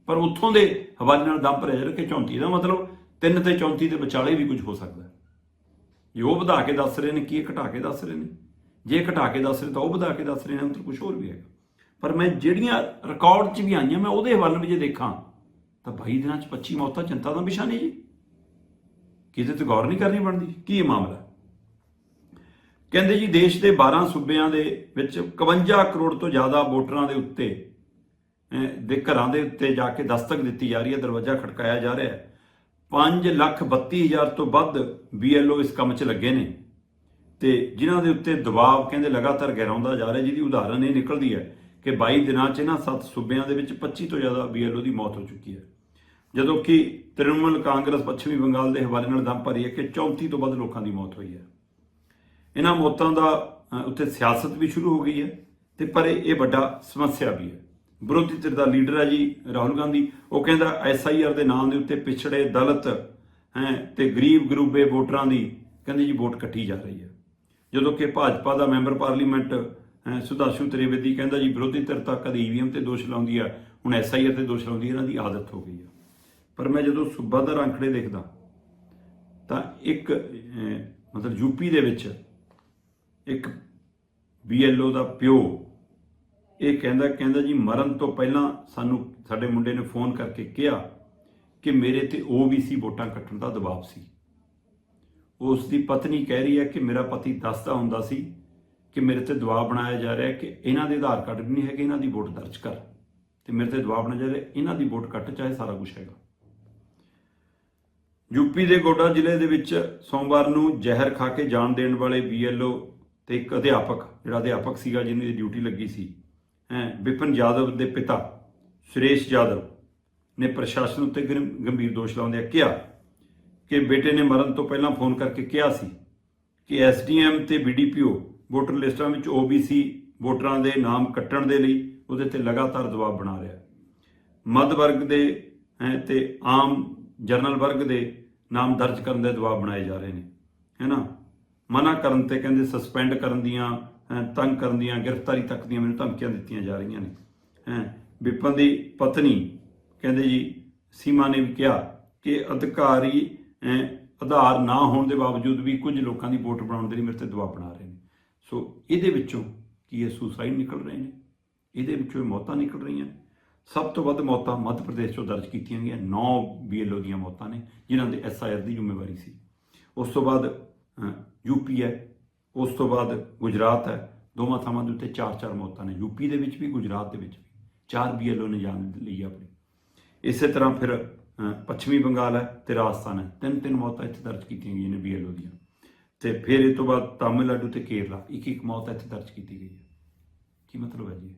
ਪਰ ਉੱਥੋਂ ਦੇ ਹਵਾਲੇ ਨਾਲ ਦਮ ਭਰਿਆ ਜਿਹੜਾ ਕਿ 34 ਦਾ ਮਤਲਬ ਤਿੰਨ ਤੇ 34 ਦੇ ਵਿਚਾਲੇ ਵੀ ਕੁਝ ਹੋ ਸਕਦਾ ਹੈ। ਜੇ ਉਹ ਵਧਾ ਕੇ ਦੱਸ ਰਹੇ ਨੇ, ਕੀ ਇਹ ਘਟਾ ਕੇ ਦੱਸ ਰਹੇ ਨੇ? ਜੇ ਘਟਾ ਕੇ ਦੱਸ ਰਹੇ ਤਾਂ ਉਹ ਵਧਾ ਕੇ ਦੱਸ ਰਹੇ ਨੇ, ਅੰਦਰ ਕੁਝ ਹੋਰ ਵੀ ਹੈਗਾ। ਪਰ ਮੈਂ ਜਿਹੜੀਆਂ ਰਿਕਾਰਡ 'ਚ ਵੀ ਆਈਆਂ, ਮੈਂ ਉਹਦੇ ਹਵਾਲੇ ਵਿੱਚ ਜੇ ਦੇਖਾਂ, ਤਾਂ 22 ਦਿਨਾਂ 'ਚ 25 ਮੌਤਾਂ, ਚਿੰਤਾ ਦਾ ਵਿਸ਼ਾ ਨਹੀਂ ਜੀ। ਕਿਤੇ ਤੇ ਗੌਰ ਨਹੀਂ ਕਰਨੀ ਬਣਦੀ। ਕੀ ਇਹ ਮਾਮਲਾ? ਕਹਿੰਦੇ ਜੀ, ਦੇਸ਼ ਦੇ 12 ਸੂਬਿਆਂ ਦੇ ਵਿੱਚ 51 ਕਰੋੜ ਤੋਂ ਜ਼ਿਆਦਾ ਵੋਟਰਾਂ ਦੇ ਉੱਤੇ ਦੇ ਘਰਾਂ ਦੇ ਉੱਤੇ ਜਾ ਕੇ ਦਸਤਕ ਦਿੱਤੀ ਜਾ ਰਹੀ ਹੈ, ਦਰਵਾਜ਼ਾ ਖੜਕਾਇਆ ਜਾ ਰਿਹਾ ਹੈ। 5 ਲੱਖ 32 ਹਜ਼ਾਰ ਤੋਂ ਵੱਧ ਬੀਐਲਓ ਇਸ ਕੰਮ 'ਚ ਲੱਗੇ ਨੇ। ਤੇ ਜਿਨ੍ਹਾਂ ਦੇ ਉੱਤੇ ਦਬਾਅ, ਕਹਿੰਦੇ ਲਗਾਤਾਰ ਗਹਿਰਾਉਂਦਾ ਜਾ ਰਿਹਾ, ਜਿਹਦੀ ਉਦਾਹਰਨ ਇਹ ਨਿਕਲਦੀ ਹੈ ਕਿ 22 ਦਿਨਾਂ 'ਚ ਇਹਨਾਂ ਸੱਤ ਸੂਬਿਆਂ ਦੇ ਵਿੱਚ 25 ਤੋਂ ਜ਼ਿਆਦਾ ਬੀਐਲਓ ਦੀ ਮੌਤ ਹੋ ਚੁੱਕੀ ਹੈ। ਜਦੋਂ ਕਿ ਤ੍ਰਿਣਮੂਲ ਕਾਂਗਰਸ ਪੱਛਮੀ ਬੰਗਾਲ ਦੇ ਹਵਾਲੇ ਨਾਲ ਦਮ ਭਰੀ ਹੈ ਕਿ 34 ਤੋਂ ਵੱਧ ਲੋਕਾਂ ਦੀ ਮੌਤ ਹੋਈ ਹੈ। ਇਹਨਾਂ ਮੌਤਾਂ ਦਾ ਅ, ਉੱਤੇ ਸਿਆਸਤ ਵੀ ਸ਼ੁਰੂ ਹੋ ਗਈ ਹੈ ਤੇ ਪਰ ਇਹ ਇਹ ਵੱਡਾ ਸਮੱਸਿਆ ਵੀ ਹੈ। ਵਿਰੋਧੀ ਧਿਰ ਦਾ ਲੀਡਰ ਹੈ ਜੀ ਰਾਹੁਲ ਗਾਂਧੀ। ਉਹ ਕਹਿੰਦਾ ਐਸਆਈਆਰ ਦੇ ਨਾਮ ਦੇ ਉੱਤੇ ਪਿਛੜੇ ਦਲਿਤ ਹੈ ਤੇ ਗਰੀਬ ਗਰੂਬੇ ਵੋਟਰਾਂ ਦੀ ਕਹਿੰਦੇ ਜੀ ਵੋਟ ਕੱਟੀ ਜਾ ਰਹੀ ਹੈ। ਜਦੋਂ ਕਿ ਭਾਜਪਾ ਦਾ ਮੈਂਬਰ ਪਾਰਲੀਮੈਂਟ ਅ, ਸੁਧਾਸ਼ੂ ਤ੍ਰਿਵੇਦੀ ਕਹਿੰਦਾ ਜੀ ਵਿਰੋਧੀ ਧਿਰ ਤਾਂ ਕਦੇ ਈਵੀਐਮ ਤੇ ਦੋਸ਼ ਲਾਉਂਦੀ ਆ ਹੁਣ ਐਸਆਈਆਰ ਤੇ ਦੋਸ਼ ਲਾਉਂਦੀ ਇਹਨਾਂ ਦੀ ਆਦਤ ਹੋ ਗਈ ਆ। ਪਰ ਮੈਂ ਜਦੋਂ ਸੁਬਾਦਰ ਅੰਕੜੇ ਦੇਖਦਾ ਤਾਂ ਇੱਕ ਅਹ, ਮਤਲਬ ਯੂਪੀ ਦੇ ਵਿੱਚ ਇੱਕ ਬੀਐਲਓ ਦਾ ਪਿਓ ਇਹ ਕਹਿੰਦਾ ਕਹਿੰਦਾ ਜੀ ਮਰਨ ਤੋਂ ਪਹਿਲਾਂ ਸਾਨੂੰ ਸਾਡੇ ਮੁੰਡੇ ਨੇ ਫੋਨ ਕਰਕੇ ਕਿਹਾ ਕਿ ਮੇਰੇ ਤੇ ਓਬੀਸੀ ਵੋਟਾਂ ਕੱਟਣ ਦਾ ਦਬਾਅ ਸੀ। ਉਸ ਦੀ ਪਤਨੀ ਕਹਿ ਰਹੀ ਹੈ ਕਿ ਮੇਰਾ ਪਤੀ ਦੱਸਦਾ ਹੁੰਦਾ ਸੀ ਕਿ ਮੇਰੇ ਤੇ ਦਬਾਅ ਬਣਾਇਆ ਜਾ ਰਿਹਾ ਕਿ ਇਹਨਾਂ ਦੇ ਆਧਾਰ ਕਾਰਡ ਵੀ ਨਹੀਂ ਹੈਗੇ, ਇਹਨਾਂ ਦੀ ਵੋਟ ਦਰਜ ਕਰ। ਤੇ ਮੇਰੇ ਤੇ ਦਬਾਅ ਬਣਾਇਆ ਜਾ ਰਿਹਾ, ਇਹਨਾਂ ਦੀ ਵੋਟ ਕੱਟ ਚਾਹੇ ਸਾਰਾ ਕੁਝ ਹੈਗਾ। ਯੂਪੀ ਦੇ ਗੋਡਾ ਜ਼ਿਲ੍ਹੇ ਦੇ ਵਿੱਚ ਸੋਮਵਾਰ ਨੂੰ ਜ਼ਹਿਰ ਖਾ ਕੇ ਜਾਨ ਦੇਣ ਵਾਲੇ ਬੀਐਲਓ ਤੇ ਇੱਕ ਅਧਿਆਪਕ, ਜਿਹੜਾ ਅਧਿਆਪਕ ਸੀਗਾ ਜਿਹਦੀ ਦੀ ਡਿਊਟੀ ਲੱਗੀ ਸੀ, ਹੈ, ਵਿਪਨ ਯਾਦਵ ਦੇ ਪਿਤਾ, ਸੁਰੇਸ਼ ਯਾਦਵ ਨੇ ਪ੍ਰਸ਼ਾਸਨ ਉੱਤੇ ਗੰ- ਗੰਭੀਰ ਦੋਸ਼ ਲਾਉਂਦਿਆਂ ਕਿਹਾ ਕਿ ਬੇਟੇ ਨੇ ਮਰਨ ਤੋਂ ਪਹਿਲਾਂ ਫੋਨ ਕਰਕੇ ਕਿਹਾ ਸੀ ਕਿ ਐਸਡੀਐਮ ਤੇ ਬੀਡੀਪੀਓ ਵੋਟਰ ਲਿਸਟਾਂ ਵਿੱਚ ਓਬੀਸੀ ਵੋਟਰਾਂ ਦੇ ਨਾਮ ਕੱਟਣ ਦੇ ਲਈ ਉਹਦੇ ਤੇ ਲਗਾਤਾਰ ਦਬਾਅ ਬਣਾ ਰਿਹਾ। ਮੱਧ ਵਰਗ ਦੇ, ਹੈ, ਤੇ ਆਮ ਜਰਨਲ ਵਰਗ ਦੇ ਨਾਮ ਦਰਜ ਕਰਨ ਦੇ ਦਬਾਅ ਬਣਾਏ ਜਾ ਰਹੇ ਨੇ, ਹੈਨਾ? ਮਨਾ ਕਰਨ ਤੇ ਕਹਿੰਦੇ ਸਸਪੈਂਡ ਕਰਨ ਦੀਆਂ ਤੰਗ ਕਰਨ ਦੀਆਂ, ਗ੍ਰਿਫਤਾਰੀ ਤੱਕ ਦੀਆਂ ਮੈਨੂੰ ਧਮਕੀਆਂ ਦਿੱਤੀਆਂ ਜਾ ਰਹੀਆਂ ਨੇ, ਹੈ। ਵਿਪਨ ਦੀ ਪਤਨੀ ਕਹਿੰਦੇ ਜੀ, ਸੀਮਾ ਨੇ ਵੀ ਕਿਹਾ ਕਿ ਅਧਿਕਾਰੀ ਆਧਾਰ ਨਾ ਹੋਣ ਦੇ ਬਾਵਜੂਦ ਵੀ ਕੁਝ ਲੋਕਾਂ ਦੀ ਵੋਟ ਬਣਾਉਣ ਦੇ ਲਈ ਮੇਰੇ ਤੇ ਦਬਾਅ ਬਣਾ ਰਹੇ ਨੇ। ਸੋ ਇਹਦੇ ਵਿੱਚੋਂ ਕੀ ਇਹ ਸੁਸਾਈਡ ਨਿਕਲ ਰਹੇ ਨੇ। ਇਹਦੇ ਵਿੱਚੋਂ ਇਹ ਮੌਤਾਂ ਨਿਕਲ ਰਹੀਆਂ ਸਭ ਤੋਂ ਵੱਧ ਮੌਤਾਂ ਮੱਧ ਪ੍ਰਦੇਸ਼ ਚੋਂ ਦਰਜ ਕੀਤੀਆਂ ਗਈਆਂ। 9 ਬੀਐਲਓ ਦੀਆਂ ਮੌਤਾਂ ਨੇ ਜਿਨ੍ਹਾਂ ਦੇ ਐਸਆਈਆਰ ਦੀ ਜ਼ਿੰਮੇਵਾਰੀ ਸੀ। ਉਸ ਤੋਂ ਬਾਅਦ ਅ, ਯੂਪੀ ਹੈ। ਉਸ ਤੋਂ ਬਾਅਦ ਗੁਜਰਾਤ ਹੈ। ਦੋਵਾਂ ਥਾਵਾਂ ਦੇ ਉੱਤੇ ਚਾਰ ਚਾਰ ਮੌਤਾਂ ਨੇ। ਯੂਪੀ ਦੇ ਵਿੱਚ ਵੀ ਗੁਜਰਾਤ ਦੇ ਵਿੱਚ ਵੀ। ਚਾਰ ਬੀਐਲਓ ਨੇ ਜਾਨ ਲਈ ਆਪਣੀ। ਇਸੇ ਤਰ੍ਹਾਂ ਫਿਰ ਪੱਛਮੀ ਬੰਗਾਲ ਹੈ ਤੇ ਰਾਜਸਥਾਨ ਹੈ। ਤਿੰਨ ਤਿੰਨ ਮੌਤਾਂ ਇੱਥੇ ਦਰਜ ਕੀਤੀਆਂ ਗਈਆਂ ਨੇ ਬੀਐਲਓ ਦੀਆਂ। ਤੇ ਫਿਰ ਇਹ ਤੋਂ ਬਾਅਦ ਤਾਮਿਲਨਾਡੂ ਤੇ ਕੇਰਲਾ ਇੱਕ ਇੱਕ ਮੌਤ ਇੱਥੇ ਦਰਜ ਕੀਤੀ ਗਈ ਹੈ। ਕੀ ਮਤਲਬ ਹੈ ਜੀ?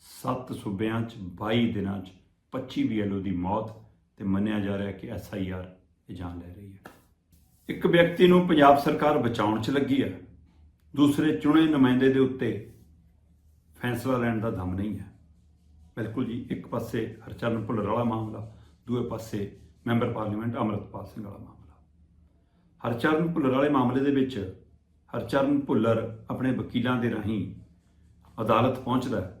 ਸੱਤ ਸੂਬਿਆਂ 'ਚ 22 ਦਿਨਾਂ 'ਚ 25 ਬੀਐਲਓ ਦੀ ਮੌਤ ਤੇ ਮੰਨਿਆ ਜਾ ਰਿਹਾ ਕਿ ਐਸਆਈਆਰ ਇਹ ਜਾਨ ਲੈ ਰਹੀ ਹੈ। ਇੱਕ ਵਿਅਕਤੀ ਨੂੰ ਪੰਜਾਬ ਸਰਕਾਰ ਬਚਾਉਣ 'ਚ ਲੱਗੀ ਹੈ, ਦੂਸਰੇ ਚੁਣੇ ਨੁਮਾਇੰਦੇ ਦੇ ਉੱਤੇ ਫੈਸਲਾ ਲੈਣ ਦਾ ਦਮ ਨਹੀਂ ਹੈ। ਬਿਲਕੁਲ ਜੀ, ਇੱਕ ਪਾਸੇ ਹਰਚਰਨ ਭੁੱਲਰ ਵਾਲਾ ਮਾਮਲਾ, ਦੂਏ ਪਾਸੇ ਮੈਂਬਰ ਪਾਰਲੀਮੈਂਟ ਅਮਰਤਪਾਲ ਸਿੰਘ ਵਾਲਾ ਮਾਮਲਾ। ਹਰਚਰਨ ਭੁੱਲਰ ਵਾਲੇ ਮਾਮਲੇ ਦੇ ਵਿੱਚ ਹਰਚਰਨ ਭੁੱਲਰ ਆਪਣੇ ਵਕੀਲਾਂ ਦੇ ਰਾਹੀਂ ਅਦਾਲਤ ਪਹੁੰਚਦਾ ਹੈ।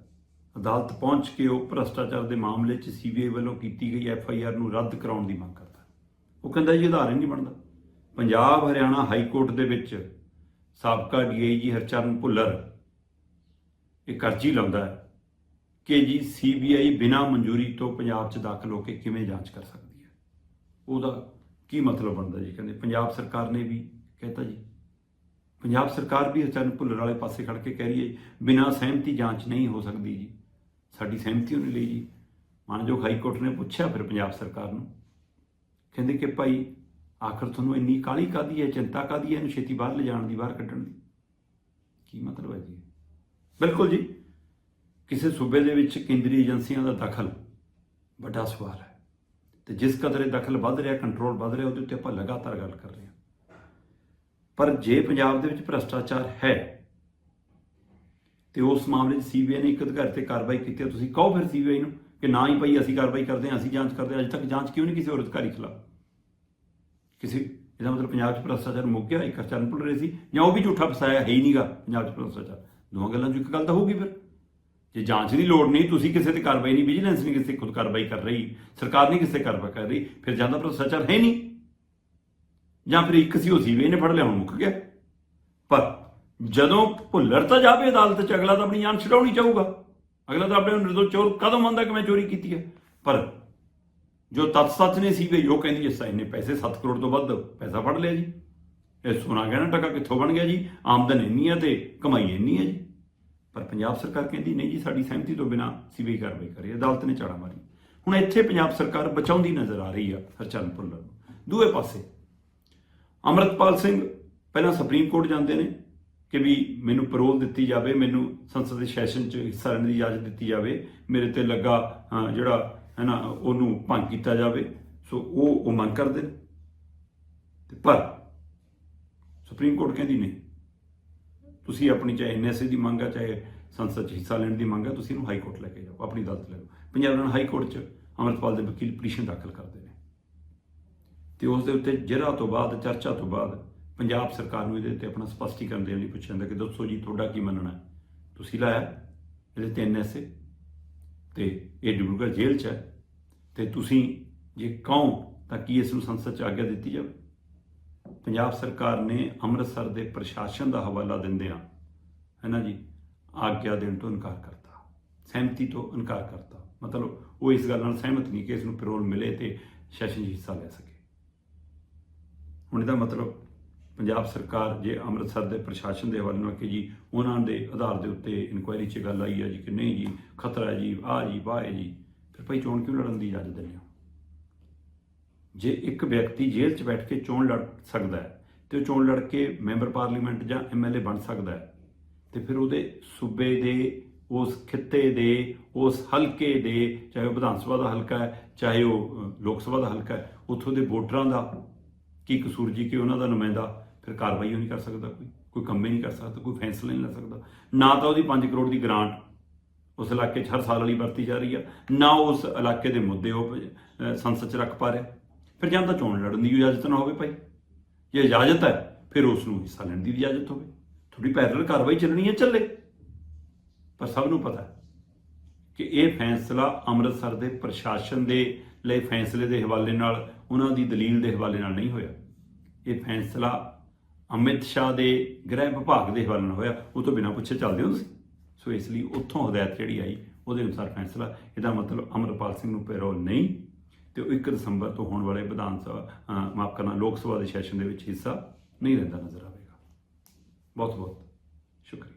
ਅਦਾਲਤ ਪਹੁੰਚ ਕੇ ਉਹ ਭ੍ਰਸ਼ਟਾਚਾਰ ਦੇ ਮਾਮਲੇ 'ਚ ਸੀਬੀਆਈ ਵੱਲੋਂ ਕੀਤੀ ਗਈ ਐਫ ਆਈ ਆਰ ਨੂੰ ਰੱਦ ਕਰਾਉਣ ਦੀ ਮੰਗ ਕਰਦਾ ਉਹ ਕਹਿੰਦਾ ਜੀ ਆਧਾਰ ਨਹੀਂ ਬਣਦਾ। ਪੰਜਾਬ, ਹਰਿਆਣਾ ਹਾਈ ਕੋਰਟ ਦੇ ਵਿੱਚ ਸਾਬਕਾ ਡੀਆਈਜੀ ਹਰਚਰਨ ਭੁੱਲਰ ਇੱਕ ਅਰਜੀ ਲਾਉਂਦਾ ਹੈ ਕਿ ਜੀ ਸੀਬੀਆਈ ਬਿਨਾਂ ਮਨਜ਼ੂਰੀ ਤੋਂ ਪੰਜਾਬ 'ਚ ਦਾਖਲ ਹੋ ਕੇ ਕਿਵੇਂ ਜਾਂਚ ਕਰ ਸਕਦੀ ਹੈ। ਉਹਦਾ ਕੀ ਮਤਲਬ ਬਣਦਾ ਜੀ? ਕਹਿੰਦੇ ਪੰਜਾਬ ਸਰਕਾਰ ਨੇ ਵੀ ਕਹਿਤਾ ਜੀ। ਪੰਜਾਬ ਸਰਕਾਰ ਵੀ ਹਰਚਰਨ ਭੁੱਲਰ ਵਾਲੇ ਪਾਸੇ ਖੜ ਕੇ ਕਹਿ ਰਹੀ ਹੈ, ਬਿਨਾਂ ਸਹਿਮਤੀ ਜਾਂਚ ਨਹੀਂ ਹੋ ਸਕਦੀ ਜੀ। ਸਾਡੀ ਸਹਿਮਤੀ ਉਹਨੇ ਲਈ ਜੀ। ਮਾਨਯੋਗ ਹਾਈ ਕੋਰਟ ਨੇ ਪੁੱਛਿਆ ਫਿਰ ਪੰਜਾਬ ਸਰਕਾਰ ਨੂੰ। ਕਹਿੰਦੇ ਕਿ ਭਾਈ ਆਖਰ ਤੁਹਾਨੂੰ ਇੰਨੀ ਕਾਲੀ ਕਾਦੀ ਹੈ, ਚਿੰਤਾ ਕਾਦੀ ਹੈ ਇਹਨੂੰ ਛੇਤੀ ਬਾਹਰ ਲਿਜਾਣ ਦੀ, ਬਾਹਰ ਕੱਢਣ ਦੀ? ਕੀ ਮਤਲਬ ਹੈ ਜੀ? ਬਿਲਕੁਲ ਜੀ। ਕਿਸੇ ਸੂਬੇ ਦੇ ਵਿੱਚ ਕੇਂਦਰੀ ਏਜੰਸੀਆਂ ਦਾ ਦਖਲ, ਵੱਡਾ ਸਵਾਲ ਹੈ। ਤੇ ਜਿਸ ਕਦਰ ਇਹ ਦਖਲ ਵੱਧ ਰਿਹਾ ਕੰਟਰੋਲ ਵੱਧ ਰਿਹਾ, ਉਹਦੇ ਉੱਤੇ ਆਪਾਂ ਲਗਾਤਾਰ ਗੱਲ ਕਰ ਰਹੇ ਹਾਂ। ਪਰ ਜੇ ਪੰਜਾਬ ਦੇ ਵਿੱਚ ਭ੍ਰਸ਼ਟਾਚਾਰ ਹੈ, ਤੇ ਉਸ ਮਾਮਲੇ 'ਚ ਸੀਬੀਆਈ ਨੇ ਇੱਕ ਅਧਿਕਾਰੀ ਤੇ ਕਾਰਵਾਈ ਕੀਤੀ ਤੁਸੀਂ ਕਹੋ ਫਿਰ ਸੀਬੀਆਈ ਨੂੰ ਕਿ ਨਾ ਹੀ ਭਾਈ ਅਸੀਂ ਕਾਰਵਾਈ ਕਰਦੇ ਹਾਂ, ਅਸੀਂ ਜਾਂਚ ਕਰਦੇ ਹਾਂ, ਅਜੇ ਤੱਕ ਜਾਂਚ ਕਿਉਂ ਨਹੀਂ ਕਿਸੇ ਹੋਰ ਅਧਿਕਾਰੀ ਖਿਲਾਫ? ਕਿਸੇ, ਇਹਦਾ ਮਤਲਬ ਪੰਜਾਬ 'ਚ ਭ੍ਰਸ਼ਟਾਚਾਰ ਮੁੱਕ ਗਿਆ, ਇੱਕ ਹਰਚਰਨ ਭੁੱਲ ਰਹੇ ਸੀ, ਜਾਂ ਉਹ ਵੀ ਝੂਠਾ ਫਸਾਇਆ ਹੈ ਹੀ ਨਹੀਂਗਾ ਪੰਜਾਬ 'ਚ ਭ੍ਰਸ਼ਟਾਚਾਰ। ਦੋਵਾਂ ਗੱਲਾਂ 'ਚੋਂ ਇੱਕ ਗੱਲ ਤਾਂ ਹੋਊਗੀ ਫਿਰ। ਜੇ ਜਾਂਚ ਦੀ ਲੋੜ ਨਹੀਂ, ਤੁਸੀਂ ਕਿਸੇ ਤੇ ਕਾਰਵਾਈ ਨਹੀਂ ਵਿਜੀਲੈਂਸ ਨਹੀਂ ਕਿਸੇ ਖੁਦ ਕਾਰਵਾਈ ਕਰ ਰਹੀ, ਸਰਕਾਰ ਨਹੀਂ ਕਿਸੇ ਤੇ ਕਾਰਵਾਈ ਕਰ ਰਹੀ, ਫਿਰ ਜਾਂਦਾ ਭ੍ਰਿਸ਼ਟਾਚਾਰ ਹੈ ਨਹੀਂ। ਜਾਂ ਫਿਰ ਇੱਕ ਸੀ ਉਹ ਸੀ ਵੀ ਇਹਨੇ ਫੜ ਲਿਆ, ਹੁਣ ਮੁੱਕ ਗਿਆ। ਪਰ ਜਦੋਂ ਭੁੱਲਰ ਤਾਂ ਜਾਵੇ ਅਦਾਲਤ ਚ, ਅਗਲਾ ਤਾਂ ਆਪਣੀ ਜਾਨ ਛਡਾਉਣੀ ਚਾਹੂਗਾ। ਅਗਲਾ ਤਾਂ ਆਪਣੇ ਨਿਰਦੋਸ਼ ਚੋਰ ਕਦੋਂ ਮੰਨਦਾ ਕਿ ਮੈਂ ਚੋਰੀ ਕੀਤੀ ਹੈ। ਪਰ ਜੋ ਤੱਤ ਸੱਚ ਨੇ ਸੀ ਵੀ ਉਹ ਕਹਿੰਦੀ ਇਸ ਇਹਨੇ ਪੈਸੇ 7 ਕਰੋੜ ਤੋਂ ਵੱਧ ਪੈਸਾ ਫੜ ਲਿਆ ਜੀ। ਇਹ ਸੋਨਾ ਗਹਿਣਾ ਟਕਾ ਕਿੱਥੋਂ ਬਣ ਗਿਆ ਜੀ? ਆਮਦਨ ਇੰਨੀ ਹੈ ਤੇ ਕਮਾਈ ਇੰਨੀ ਹੈ ਜੀ। ਪਰ ਪੰਜਾਬ ਸਰਕਾਰ ਕਹਿੰਦੀ ਨਹੀਂ ਜੀ, ਸਾਡੀ ਸਹਿਮਤੀ ਤੋਂ ਬਿਨਾ ਸੀਬੀਆਈ ਕਾਰਵਾਈ ਕਰੇ ਅਦਾਲਤ ਨੇ ਝਾੜਾ ਮਾਰੀ ਹੁਣ ਇੱਥੇ ਪੰਜਾਬ ਸਰਕਾਰ ਬਚਾਉਂਦੀ ਨਜ਼ਰ ਆ ਰਹੀ ਆ ਹਰਚਰਨ ਭੁੱਲਰ ਨੂੰ ਦੂਏ ਪਾਸੇ ਅਮਰਤਪਾਲ ਸਿੰਘ ਪਹਿਲਾਂ ਸੁਪਰੀਮ ਕੋਰਟ ਜਾਂਦੇ ਨੇ ਕਿ ਵੀ ਮੈਨੂੰ ਪੈਰੋਲ ਦਿੱਤੀ ਜਾਵੇ, ਮੈਨੂੰ ਸੰਸਦ ਦੇ ਸੈਸ਼ਨ 'ਚ ਹਿੱਸਾ ਲੈਣ ਦੀ ਇਜਾਜ਼ਤ ਦਿੱਤੀ ਜਾਵੇ, ਮੇਰੇ ਤੇ ਲੱਗਾ ਜਿਹੜਾ, ਹੈ ਨਾ, ਉਹਨੂੰ ਭੰਗ ਕੀਤਾ ਜਾਵੇ। ਸੋ ਉਹ ਉਹ ਮੰਗ ਕਰਦੇ ਨੇ। ਤੇ ਪਰ ਸੁਪਰੀਮ ਕੋਰਟ ਕਹਿੰਦੀ ਨਹੀਂ। ਤੁਸੀਂ ਆਪਣੀ ਚਾਹੇ ਐਨਐਸਏ ਦੀ ਮੰਗ ਆ, ਚਾਹੇ ਸੰਸਦ 'ਚ ਹਿੱਸਾ ਲੈਣ ਦੀ ਮੰਗ ਆ, ਤੁਸੀਂ ਇਹਨੂੰ ਹਾਈ ਕੋਰਟ ਲੈ ਕੇ ਜਾਓ, ਆਪਣੀ ਅਦਾਲਤ ਲੈ ਜਾਓ ਪੰਜਾਬ ਨਾਲ ਹਾਈ ਕੋਰਟ 'ਚ ਅਮਰਪਾਲ ਦੇ ਵਕੀਲ ਪਟੀਸ਼ਨ ਦਾਖਲ ਕਰਦੇ ਨੇ। ਤੇ ਉਸ ਦੇ ਉੱਤੇ ਜਿਹੜਾ ਤੋਂ ਬਾਅਦ, ਚਰਚਾ ਤੋਂ ਬਾਅਦ ਪੰਜਾਬ ਸਰਕਾਰ ਨੂੰ ਇਹਦੇ ਉੱਤੇ ਆਪਣਾ ਸਪਸ਼ਟੀਕਰਨ ਦੇਣ ਲਈ ਪੁੱਛਿਆ ਜਾਂਦਾ ਕਿ ਦੱਸੋ ਜੀ, ਤੁਹਾਡਾ ਕੀ ਮੰਨਣਾ ਹੈ? ਤੁਸੀਂ ਲਾਇਆ ਇਹਦੇ ਤੇ ਐਨਐਸਏ ਤੇ ਇਹ ਡਿਬਰੂਗੜ੍ਹ ਜੇਲ੍ਹ 'ਚ ਹੈ। ਤੇ ਤੁਸੀਂ ਜੇ ਕਹੋ ਤਾਂ ਕੀ ਇਸ ਨੂੰ ਸੰਸਦ 'ਚ ਆਗਿਆ ਦਿੱਤੀ ਜਾਵੇ? ਪੰਜਾਬ ਸਰਕਾਰ ਨੇ ਅੰਮ੍ਰਿਤਸਰ ਦੇ ਪ੍ਰਸ਼ਾਸਨ ਦਾ ਹਵਾਲਾ ਦਿੰਦਿਆਂ ਹੈ ਨਾ ਜੀ, ਆਗਿਆ ਦੇਣ ਤੋਂ ਇਨਕਾਰ ਕਰਤਾ। ਸਹਿਮਤੀ ਤੋਂ ਇਨਕਾਰ ਕਰਤਾ। ਮਤਲਬ ਉਹ ਇਸ ਗੱਲ ਨਾਲ ਸਹਿਮਤ ਨਹੀਂ ਕਿ ਇਸ ਨੂੰ ਪੈਰੋਲ ਮਿਲੇ ਤੇ ਸੈਸ਼ਨ 'ਚ ਹਿੱਸਾ ਲੈ ਸਕੇ। ਹੁਣ ਇਹਦਾ ਮਤਲਬ ਪੰਜਾਬ ਸਰਕਾਰ ਜੇ ਅੰਮ੍ਰਿਤਸਰ ਦੇ ਪ੍ਰਸ਼ਾਸਨ ਦੇ ਹਵਾਲੇ ਨਾਲ ਕਿ ਜੀ ਉਹਨਾਂ ਦੇ ਆਧਾਰ ਦੇ ਉੱਤੇ ਇਨਕੁਆਇਰੀ 'ਚ ਗੱਲ ਆਈ ਹੈ ਜੀ ਕਿ ਨਹੀਂ ਜੀ, ਖਤਰਾ ਜੀ, ਆਹ ਜੀ, ਵਾਹ ਹੈ ਜੀ, ਫਿਰ ਭਾਈ ਚੋਣ ਕਿਉਂ ਲੜਨ ਦੀ ਇਜਾਜ਼ਤ ਦਿੰਦੇ ਹੋ? ਜੇ ਇੱਕ ਵਿਅਕਤੀ ਜੇਲ੍ਹ 'ਚ ਬੈਠ ਕੇ ਚੋਣ ਲੜ ਸਕਦਾ ਹੈ, ਤੇ ਉਹ ਚੋਣ ਲੜ ਕੇ ਮੈਂਬਰ ਪਾਰਲੀਮੈਂਟ ਜਾਂ ਐਮਐਲਏ ਬਣ ਸਕਦਾ ਹੈ, ਤੇ ਫਿਰ ਉਹਦੇ ਸੂਬੇ ਦੇ, ਉਸ ਖਿੱਤੇ ਦੇ, ਉਸ ਹਲਕੇ ਦੇ, ਚਾਹੇ ਉਹ ਵਿਧਾਨ ਸਭਾ ਦਾ ਹਲਕਾ ਹੈ, ਚਾਹੇ ਉਹ ਲੋਕ ਸਭਾ ਦਾ ਹਲਕਾ ਹੈ, ਉੱਥੋਂ ਦੇ ਵੋਟਰਾਂ ਦਾ ਕੀ ਕਸੂਰ ਜੀ ਕਿ ਉਹਨਾਂ ਦਾ ਨੁਮਾਇੰਦਾ ਫਿਰ ਕਾਰਵਾਈ ਉਹ ਨਹੀਂ ਕਰ ਸਕਦਾ ਕੋਈ ਕੋਈ ਕੰਮ ਨਹੀਂ ਕਰ ਸਕਦਾ, ਕੋਈ ਫੈਸਲਾ ਨਹੀਂ ਲੈ ਸਕਦਾ। ਨਾ ਤਾਂ ਉਹਦੀ 5 ਕਰੋੜ ਦੀ ਗ੍ਰਾਂਟ ਉਸ ਇਲਾਕੇ 'ਚ ਹਰ ਸਾਲ ਵਾਲੀ ਵਰਤੀ ਜਾ ਰਹੀ ਆ, ਨਾ ਉਸ ਇਲਾਕੇ ਦੇ ਮੁੱਦੇ ਉਹ ਸੰਸਦ 'ਚ ਰੱਖ ਪਾ ਰਿਹਾ। ਫਿਰ ਜਾਂ ਤਾਂ ਚੋਣ ਲੜਨ ਦੀ ਇਜਾਜ਼ਤ ਨਾ ਹੋਵੇ ਭਾਈ। ਜੇ ਇਜਾਜ਼ਤ ਹੈ, ਫਿਰ ਉਸ ਨੂੰ ਹਿੱਸਾ ਲੈਣ ਦੀ ਵੀ ਇਜਾਜ਼ਤ ਹੋਵੇ। ਥੋੜੀ ਪੈਰਲਲ ਕਾਰਵਾਈ ਚੱਲਣੀ ਹੈ, ਚੱਲੇ। ਪਰ ਸਭ ਨੂੰ ਪਤਾ ਕਿ ਇਹ ਫੈਸਲਾ ਅੰਮ੍ਰਿਤਸਰ ਦੇ ਪ੍ਰਸ਼ਾਸਨ ਦੇ ਲਈ ਫੈਸਲੇ ਦੇ ਹਵਾਲੇ ਨਾਲ, ਉਹਨਾਂ ਦੀ ਦਲੀਲ ਦੇ ਹਵਾਲੇ ਨਾਲ ਨਹੀਂ ਹੋਇਆ। ਇਹ ਫੈਸਲਾ ਅਮਿਤ ਸ਼ਾਹ ਦੇ ਗ੍ਰਹਿ ਵਿਭਾਗ ਦੇ ਹਵਾਲੇ ਨਾਲ ਹੋਇਆ। ਉਹ ਤੋਂ ਬਿਨਾਂ ਪੁੱਛੇ ਚੱਲਦੇ ਹੋ ਤੁਸੀਂ। ਸੋ ਇਸ ਲਈ ਉੱਥੋਂ ਹਦਾਇਤ ਜਿਹੜੀ ਆਈ, ਉਹਦੇ ਅਨੁਸਾਰ ਫੈਸਲਾ। ਇਹਦਾ ਮਤਲਬ ਅਮਰਪਾਲ ਸਿੰਘ ਨੂੰ ਪੈਰੋਲ ਨਹੀਂ। ਤੇ ਉਹ 1 ਦਸੰਬਰ ਤੋਂ ਹੋਣ ਵਾਲੇ ਵਿਧਾਨ ਸਭਾ, ਅਹ, ਮਾਫ਼ ਕਰਨਾ, ਲੋਕ ਸਭਾ ਦੇ ਸੈਸ਼ਨ ਦੇ ਵਿੱਚ ਹਿੱਸਾ ਨਹੀਂ ਲੈਂਦਾ ਨਜ਼ਰ ਆਵੇਗਾ। ਬਹੁਤ ਬਹੁਤ ਸ਼ੁਕਰੀਆ।